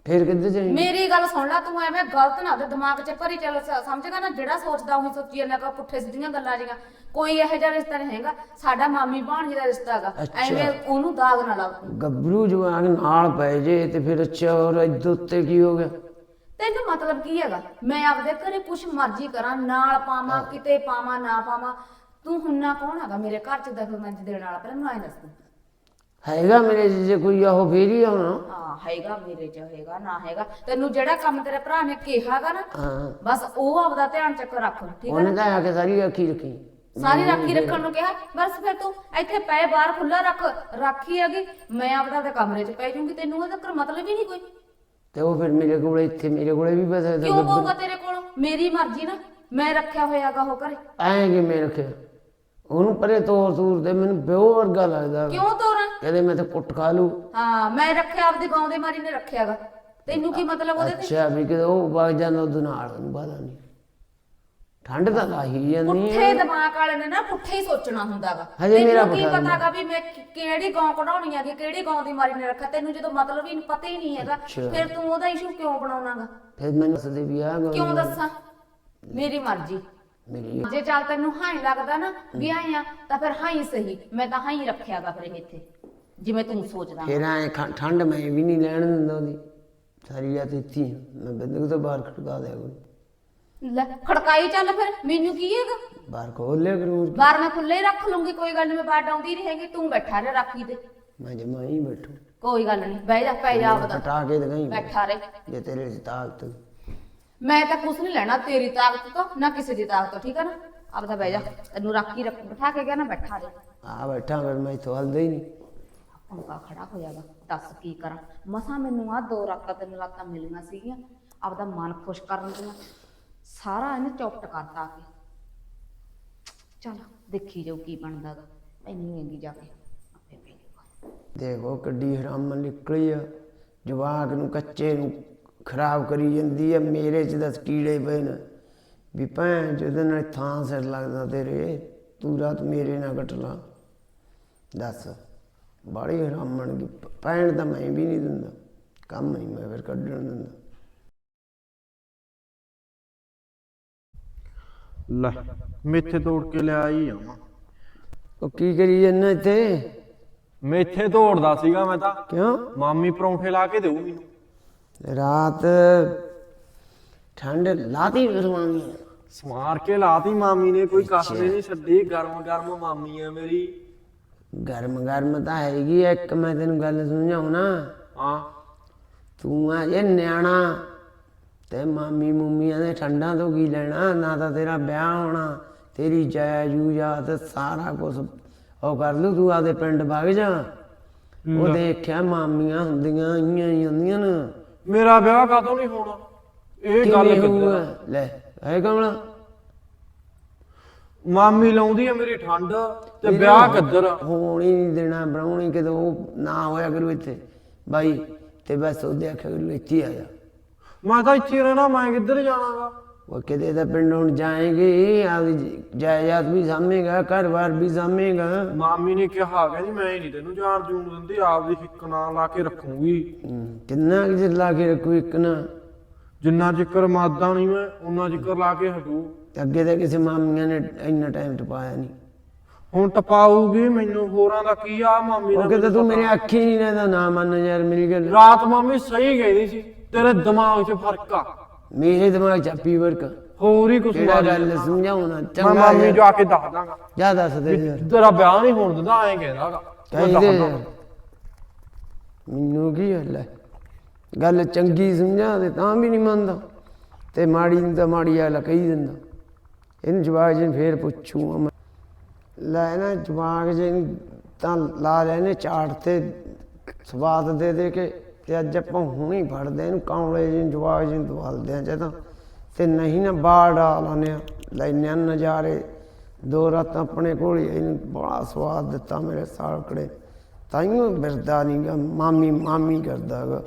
ਫਿਰ ਕਿੱਧਰ ਜਾਈਂ ਮੇਰੀ ਗੱਲ ਸੁਣ ਲੈ ਤੂੰ ਐਵੇਂ ਗਲਤ ਨਾ ਦੇ ਦਿਮਾਗ 'ਚ ਭਰੀ ਚੱਲ ਸ- ਸਮਝੇਗਾ ਨਾ? ਜਿਹੜਾ ਸੋਚਦਾ ਉਹੀ ਸੋਚੀ ਜਾਂਦਾ ਕਾ ਪੁੱਠੇ ਸਿੱਧੀਆਂ ਗੱਲਾਂ ਜੀਆਂ। ਕੋਈ ਇਹੋ ਜਿਹਾ ਰਿਸ਼ਤਾ ਨਹੀਂ ਹੈਗਾ। ਸਾਡਾ ਮਾਮੀ ਭਾਣਜੀ ਦਾ ਰਿਸ਼ਤਾ ਹੈਗਾ। ਅੱਛਾ। ਐਵੇਂ ਉਹਨੂੰ ਦਾਗ ਨਾ ਲਾਓ ਤੂੰ। ਗੱਭਰੂ ਜਵਾਨ ਨਾਲ ਪੈ ਜੇ ਤੇ ਫਿਰ ਹੋਰ ਇੱਧਰ ਉੱਤੇ ਕੀ ਹੋ ਗਿਆ? ਤੈਨੂੰ ਮਤਲਬ ਕੀ ਹੈਗਾ? ਮੈਂ ਆਪਦੇ ਘਰੇ ਕੁਛ ਮਰਜ਼ੀ ਕਰਾਂ ਨਾਲ ਪਾਵਾਂ ਕਿਤੇ ਪਾਵਾਂ ਨਾ ਪਾਵਾਂ। ਤੂੰ ਹੁੰਨਾ ਕੌਣ ਹੈਗਾ ਮੇਰੇ ਘਰ 'ਚ ਦਖਲਅੰਦਾਜ਼ੀ ਦੇਣ ਵਾਲਾ? ਪਹਿਲਾਂ ਮੈਨੂੰ ਐਂ ਦੱਸ ਤੂੰ। ਹੈਗਾ ਮੇਰੇ ਜੇ ਕੋਈ ਆਹੋ ਫੇਰ ਹੀ ਆਉਣਾ। ਹਾਂ ਹੈਗਾ ਮੇਰੇ 'ਚ ਹੈਗਾ ਨਾ ਹੈਗਾ। ਤੈਨੂੰ ਜਿਹੜਾ ਕੰਮ ਤੇਰੇ ਭਰਾ ਨੇ ਕਿਹਾਗਾ ਨਾ ਹਾਂ। ਬਸ ਉਹ ਆਪਦਾ ਧਿਆਨ ਚੱਕ ਰੱਖ ਠੀਕ ਹੈ ਉਹਨੇ ਤਾਂ ਆ ਕੇ ਸਾਰੀ ਅੱਖੀ ਰੱਖੀ। ਸਾਰੀ ਰਾਖੀ ਰੱਖਣ ਨੂੰ ਕਿਹਾ ਬਸ ਫਿਰ ਤੂੰ ਇੱਥੇ ਪੈ ਬਾਹਰ ਖੁੱਲਾ ਰੱਖ ਰਾਖੀ ਹੈਗੀ ਮੈਂ ਆਪਦਾ ਤੇ ਕਮਰੇ 'ਚ ਪੈ ਜੂੰਗੀ ਤੈਨੂੰ ਉਹਦਾ ਕਰ ਮਤਲਬ ਹੀ ਨਹੀਂ ਕੋਈ। ਤੇ ਉਹ ਫਿਰ ਮੇਰੇ ਕੋਲੇ ਇੱਥੇ ਮੇਰੇ ਕੋਲੇ ਵੀ ਪੈਸਾ ਕਿਉਂ ਪਊਗਾ ਤੇਰੇ ਕੋਲ? ਮੇਰੀ ਮਰਜ਼ੀ ਨਾ ਮੈਂ ਰੱਖਿਆ ਹੋਇਆਗਾ ਉਹ ਘਰੇ। ਐਂ ਕਿ ਮੈਂ ਰੱਖਿਆ? ਉਹਨੂੰ ਪਰੇ ਤੋਰ ਤੂਰ ਦੇ ਮੈਨੂੰ ਬਿਓ ਵਰਗਾ ਲੱਗਦਾ। ਕਿਉਂ ਤੋਰਾਂ? ਕਹਿੰਦੇ ਮੈਂ ਤਾਂ ਕੁੱਟ ਖਾ ਲੂ ਹਾਂ ਮੈਂ ਰੱਖਿਆ ਆਪਦੀ ਗਾਉਂ ਦੇ ਮਾਰੀ ਨੇ ਰੱਖਿਆਗਾ। ਤੈਨੂੰ ਕੀ ਮਤਲਬ ਉਹਦੇ ਤੇ? ਅੱਛਾ ਵੀ ਕਿਤੇ ਉਹ ਵਗ ਜਾਂਦਾ ਉਹਦੇ ਨਾਲ ਉਹਨੂੰ ਪਤਾ ਨਹੀਂ ਠੰਡ ਤਾਂ ਲਾਹੀ ਜਾਂਦੀ ਪੁੱਠੇ ਹੈ ਦਿਮਾਗ ਵਾਲੇ ਨੇ ਨਾ ਪੁੱਠੇ ਹੀ ਸੋਚਣਾ ਹੁੰਦਾਗਾ। ਹਜੇ ਮੇਰਾ ਕੀ ਪੁੱਠਾ ਪਤਾਗਾ ਵੀ ਮੈਂ ਕਿ- ਕਿਹੜੀ ਗਾਉਂ ਕਢਾਉਣੀ ਹੈਗੀ ਕਿਹੜੀ ਗਾਉਂ ਦੀ ਮਾਰੀ ਨੇ ਰੱਖਿਆ। ਤੈਨੂੰ ਜਦੋਂ ਮਤਲਬ ਹੀ ਪਤਾ ਹੀ ਨਹੀਂ ਹੈਗਾ। ਅੱਛਾ। ਫਿਰ ਤੂੰ ਉਹਦਾ ਇਸ਼ੂ ਕਿਉਂ ਬਣਾਉਣਾਗਾ? ਫਿਰ ਮੈਨੂੰ ਸਦੇ ਵੀ ਆ ਕਿਉਂ ਦੱਸਾਂ? ਮੇਰੀ ਮਰਜ਼ੀ। ਮੇਰੀ ਜੇ ਚੱਲ ਤੈਨੂੰ ਹਾਂ ਹੀ ਲੱਗਦਾ ਨਾ ਵੀ ਆਇਆ ਤਾਂ ਫਿਰ ਹਾਂ ਹੀ ਸਹੀ। ਮੈਂ ਤਾਂ ਹਾਂ ਹੀ ਰੱਖਿਆਗਾ ਫਿਰ ਇੱਥੇ ਜਿਵੇਂ ਤੂੰ ਸੋਚਦਾ। ਫਿਰ ਐ ਠੰਡ ਮੈਂ ਵੀ ਨਹੀਂ ਲੈਣ ਦਿੰਦਾ ਉਹਦੀ। ਸਾਰੀ ਰਾਤ ਇੱਥੇ ਹੀ ਆ। ਮੈਂ ਬਿੰਦਕ ਤੋਂ ਬਾਹਰ ਖੜਕਾ ਦਿਆ ਕਰੂੰ ਲੈ ਖੜਕਾਈ ਚੱਲ ਫਿਰ ਮੈਨੂੰ ਕੀ ਹੈਗਾ? ਬਾਹਰ ਖੋਲ ਲਿਆ ਕਰੂ ਬਾਹਰ ਮੈਂ ਖੁੱਲੇ ਰੱਖ ਲੂੰਗੀ ਕੋਈ ਗੱਲ ਨਹੀਂ ਮੈਂ ਬਾਹਰ ਡਾਉਂਦੀ ਨਹੀਂ ਹੈਗੀ ਤੂੰ ਬੈਠਾ ਰਹਿ ਰਾਖੀ ਤੇ ਮੈਂ ਜਮਾ ਹੀ ਬੈਠੂ। ਕੋਈ ਗੱਲ ਨਹੀਂ ਬਹਿ ਜਾ ਪੈ ਜਾ ਆਪਦਾ। ਪਟਾ ਕੇ ਦਿਖਾਈ। ਬੈਠਾ ਰਹਿ। ਜੇ ਤੇਰੇ ਚ ਤਾਕਤ ਮੈਂ ਤਾਂ ਕੁਛ ਨਹੀਂ ਲੈਣਾ ਤੇਰੀ ਤਾਕਤ ਤੋਂ ਨਾ ਕਿਸੇ ਦੀ ਤਾਕਤ ਤੋਂ ਠੀਕ ਹੈ ਨਾ? ਆਪਦਾ ਬਹਿ ਜਾ ਤੈਨੂੰ ਰਾਖੀ ਰੱਖ ਬਿਠਾ ਕੇ ਗਿਆ ਨਾ ਬੈਠਾ ਰਹਿ ਆ ਬੈਠਾ ਫਿਰ ਮੈਂ ਇੱਥੋਂ ਹਲਦਾ ਹੀ ਨਹੀਂ। ਪੰਗਾ ਖੜਾ ਹੋਇਆਗਾ ਦੱਸ ਕੀ ਕਰਾਂ? ਮਸਾਂ ਮੈਨੂੰ ਆ ਦੋ ਰਾਤਾਂ ਤਿੰਨ ਰਾਤਾਂ ਮਿਲੀਆਂ ਸੀਗੀਆਂ ਆਪਦਾ ਮਨ ਖੁਸ਼ ਕਰਨ ਦੀਆਂ। ਸਾਰਾ ਇਹਨੇ ਚੌਪਟ ਕਰਤਾ ਆ ਕੇ। ਚਲ ਦੇਖੀ ਜਾਓ ਕੀ ਬਣਦਾ ਗਾ ਮੈਨੂੰ ਜਾ ਕੇ ਆਪੇ। ਦੇਖੋ ਕਿੱਡੀ ਹਰਾਮ ਨਿਕਲੀ ਆ। ਜਵਾਕ ਨੂੰ ਕੱਚੇ ਨੂੰ ਖਰਾਬ ਕਰੀ ਜਾਂਦੀ ਆ ਮੇਰੇ ਚ ਦਸ ਕੀੜੇ ਪਏ ਨੇ। ਵੀ ਭੈਣ ਜਿਹਦੇ ਨਾਲ ਥਾਂ ਸਿਰ ਲੱਗਦਾ ਤੇਰੇ ਤੂੰ ਰਾਤ ਮੇਰੇ ਨਾਲ ਲਾ। ਦੱਸ ਬੜੀ ਹਰਾਮਣ ਦੀ ਭੈਣ ਤਾਂ ਮੈਂ ਵੀ ਨਹੀਂ ਦਿੰਦਾ ਕੰਮ ਨਹੀਂ ਮੈਂ ਫਿਰ ਕੱਢਣ ਦਿੰਦਾ। ਲੈ ਮੇਥੇ ਤੋੜ ਕੇ ਲਿਆਈ ਆ ਉਹ ਕੀ ਕਰੀ ਜਾਂਦਾ ਇੱਥੇ? ਮੇਥੇ ਤੋੜਦਾ ਸੀਗਾ ਮੈਂ ਤਾਂ। ਕਿਉਂ? ਮਾਮੀ ਪਰੌਂਠੇ ਲਾ ਕੇ ਦੇਊ ਮੈਨੂੰ। ਰਾਤ ਠੰਡ ਲਾਤੀ ਰਵਾਂਗੀ ਸਮਾਰ ਕੇ ਲਾਤੀ ਮਾਮੀ ਨੇ ਕੋਈ ਕਸਰੇ ਨਹੀਂ ਛੱਡੀ। ਗਰਮ ਗਰਮ ਮਾਮੀ ਆ ਮੇਰੀ। ਗਰਮ ਗਰਮ ਤਾਂ ਹੈਗੀ ਆ, ਇੱਕ ਮੈਂ ਤੈਨੂੰ ਗੱਲ ਸਮਝਾਉਂ ਨਾ। ਹਾਂ। ਤੂੰ ਆ ਜੇ ਨਿਆਣਾ ਤੇ ਮਾਮੀ ਮੁੰਮੀਆਂ ਦੇ ਠੰਡਾਂ ਤੋਂ ਕੀ ਲੈਣਾ? ਨਾ ਤਾਂ ਤੇਰਾ ਵਿਆਹ ਹੋਣਾ ਤੇਰੀ ਜਾਇ ਜੂਜਾਤ ਸਾਰਾ ਕੁਝ ਉਹ ਕਰ ਲੂ ਤੂੰ ਆਦੇ ਪਿੰਡ ਵਗ ਜਾ। ਉਹ ਦੇਖਿਆ ਮਾਮੀਆਂ ਹੁੰਦੀਆਂ ਆਈਆਂ ਹੀ ਹੁੰਦੀਆਂ ਨੇ। ਮੇਰਾ ਵਿਆਹ ਕਦੋਂ ਨਹੀਂ ਹੋਣਾ? ਇਹ ਗੱਲ ਕਿਵੇਂ ਕਿੱਦਾਂ? ਲੈ ਐ ਕਮਲਾ। ਮਾਮੀ ਲਾਉਂਦੀ ਆ ਮੇਰੀ ਠੰਡ ਤੇ ਵਿਆਹ ਕਿੱਧਰ ਹੋਣ ਹੀ ਨਹੀਂ ਦੇਣਾ ਬਣਾਉਣੀ ਕਿਦੋਂ ਉਹ ਨਾ ਹੋਇਆ ਕਰੂ ਇੱਥੇ। ਬਾਈ ਤੇ ਬਸ ਉਹਦੇ ਆਖਿਆ ਕਰੂ ਇੱਥੇ ਹੀ ਆ ਜਾ। ਮੈਂ ਤਾਂ ਇੱਥੇ ਹੀ ਰਹਿਣਾ ਮੈਂ ਕਿੱਧਰ ਜਾਣਾਗਾ? ਉਹ ਕਿਤੇ ਤਾਂ ਪਿੰਡ ਹੁਣ ਜਾਏਗੀ ਆਪਦੀ ਜਾਇਦਾਦ ਵੀ ਸਾਂਭੇਗਾ ਘਰ-ਬਾਰ ਵੀ ਸਾਂਭੇਗਾ। ਮਾਮੀ ਨੇ ਕਿਹਾ ਕਹਿੰਦੀ ਮੈਂ ਨਹੀਂ ਤੈਨੂੰ ਜਾਣ ਜੂਣ ਦਿੰਦੀ ਆਪਦੀ ਹਿੱਕ ਨਾਲ ਲਾ ਕੇ ਰੱਖੂਗੀ। ਹਮ, ਕਿੰਨਾ ਕੁ ਚਿਰ ਲਾ ਕੇ ਰੱਖੂ ਇੱਕ ਨਾ? ਜਿੰਨਾ ਚਿਕਰ ਮਾਦਾ ਨਹੀਂ ਮੈਂ ਉਹਨਾਂ ਚਿਕਰ ਲਾ ਕੇ ਹਟੂ। ਅੱਗੇ ਤਾਂ ਕਿਸੇ ਮਾਮੀਆਂ ਨੇ ਇੰਨਾ ਟਾਈਮ ਟਪਾਇਆ ਨਹੀਂ ਹੁਣ ਟਪਾਊਗੀ ਮੈਨੂੰ ਹੋਰਾਂ ਦਾ ਕੀ ਆ ਮਾਮੀ ਉਹ ਦਾ ਕਿਤੇ ਤੂੰ ਮੇਰੇ ਅੱਖੀ ਨਹੀਂ ਰਹਿੰਦਾ ਨਾ ਮੰਨ ਯਾਰ ਮੇਰੀ ਗੱਲ। ਰਾਤ ਮਾਮੀ ਸਹੀ ਕਹਿੰਦੀ ਸੀ ਤੇਰੇ ਦਿਮਾਗ 'ਚ ਫ਼ਰਕ ਆ। ਮੇਰੇ ਦਿਮਾਗ ਚ ਆਪੀ ਵਰਕ ਹੋਰ ਹੀ ਕੁਝ ਕਿਹੜਾ ਗੱਲ ਸਮਝਾਉਣਾ ਮੈਂ ਚੰਗਾ ਮਾਮੀ। ਜਾ ਕੇ ਦੱਸ ਦਾਂਗਾ ਜਾ ਦੱਸ ਦੇ ਯਾਰ। ਤੇਰਾ ਵਿਆਹ ਨਹੀਂ ਹੋਣ ਦਿੰਦਾ ਐਂ ਕਹਿੰਦਾਗਾ ਕਹਿੰਦੇ ਮੈਨੂੰ ਕੀ ਗੱਲ ਹੈ? ਗੱਲ ਚੰਗੀ ਸਮਝਾ ਦੇ ਤਾਂ ਵੀ ਨਹੀਂ ਮੰਨਦਾ। ਤੇ ਮਾੜੀ ਨੂੰ ਤਾਂ ਮਾੜੀ ਵਾਲਾ ਕਹੀ ਦਿੰਦਾ। ਇਹਨੂੰ ਜਵਾਕ ਜੀ ਨੂੰ ਫੇਰ ਪੁੱਛੂਗਾ ਮੈਂ ਲੈ ਨਾ ਜਵਾਕ ਜੀ ਨੂੰ ਤਾਂ ਲਾ ਲੈਨੇ ਚਾੜ ਤੇ ਸਵਾਦ ਦੇ ਦੇ ਕੇ। ਤੇ ਅੱਜ ਆਪਾਂ ਹੁਣੀ ਫੜਦੇ ਇਹਨੂੰ ਕਾਂਵਲੇ ਜੀ ਨੂੰ ਜਵਾਕ ਜੀ ਨੂੰ ਦਵਾਲਦੇ ਆ ਤਾਂ ਤੇ ਨਹੀਂ ਨਾ ਬਾੜ ਆ ਲਾਨੇ ਆ ਲੈਨੇ ਆ ਨਜ਼ਾਰੇ। ਦੋ ਰਾਤ ਆਪਣੇ ਕੋਲ ਹੀ ਇਹਨੂੰ ਬੜਾ ਸਵਾਦ ਦਿੱਤਾ ਮੇਰੇ ਸਾਲਕੜੇ। ਤਾਈਓ ਬਿਰਦਾ ਨਹੀਂ ਮਾਮੀ ਮਾਮੀ ਕਰਦਾ ਗਾ।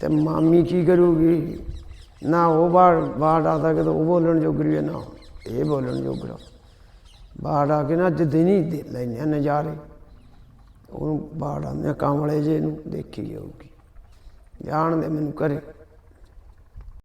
ਤੇ ਮਾਮੀ ਕੀ ਕਰੂਗੀ? ਨਾ ਉਹ ਬਾੜ ਬਾੜ ਆਦਾ ਕਿ ਉਹ ਬੋਲਣ ਜੋਗਰੀ ਹੈ ਨਾ ਇਹ ਬੋਲਣ ਜੋਗਰਾ। ਬਾੜ ਆ ਕੇ ਨਾ ਅੱਜ ਦਿਨ ਹੀ ਦੇ ਲੈਨੇ ਆ ਨਜ਼ਾਰੇ। ਉਹਨੂੰ ਬਾੜ ਆਉਂਦੇ ਆ ਕਾਂਵਲੇ ਜੇ ਨੂੰ ਦੇਖੀ ਜਾਊਗੀ। ਜਾਣ ਦੇ ਮੈਨੂੰ ਕਰੇ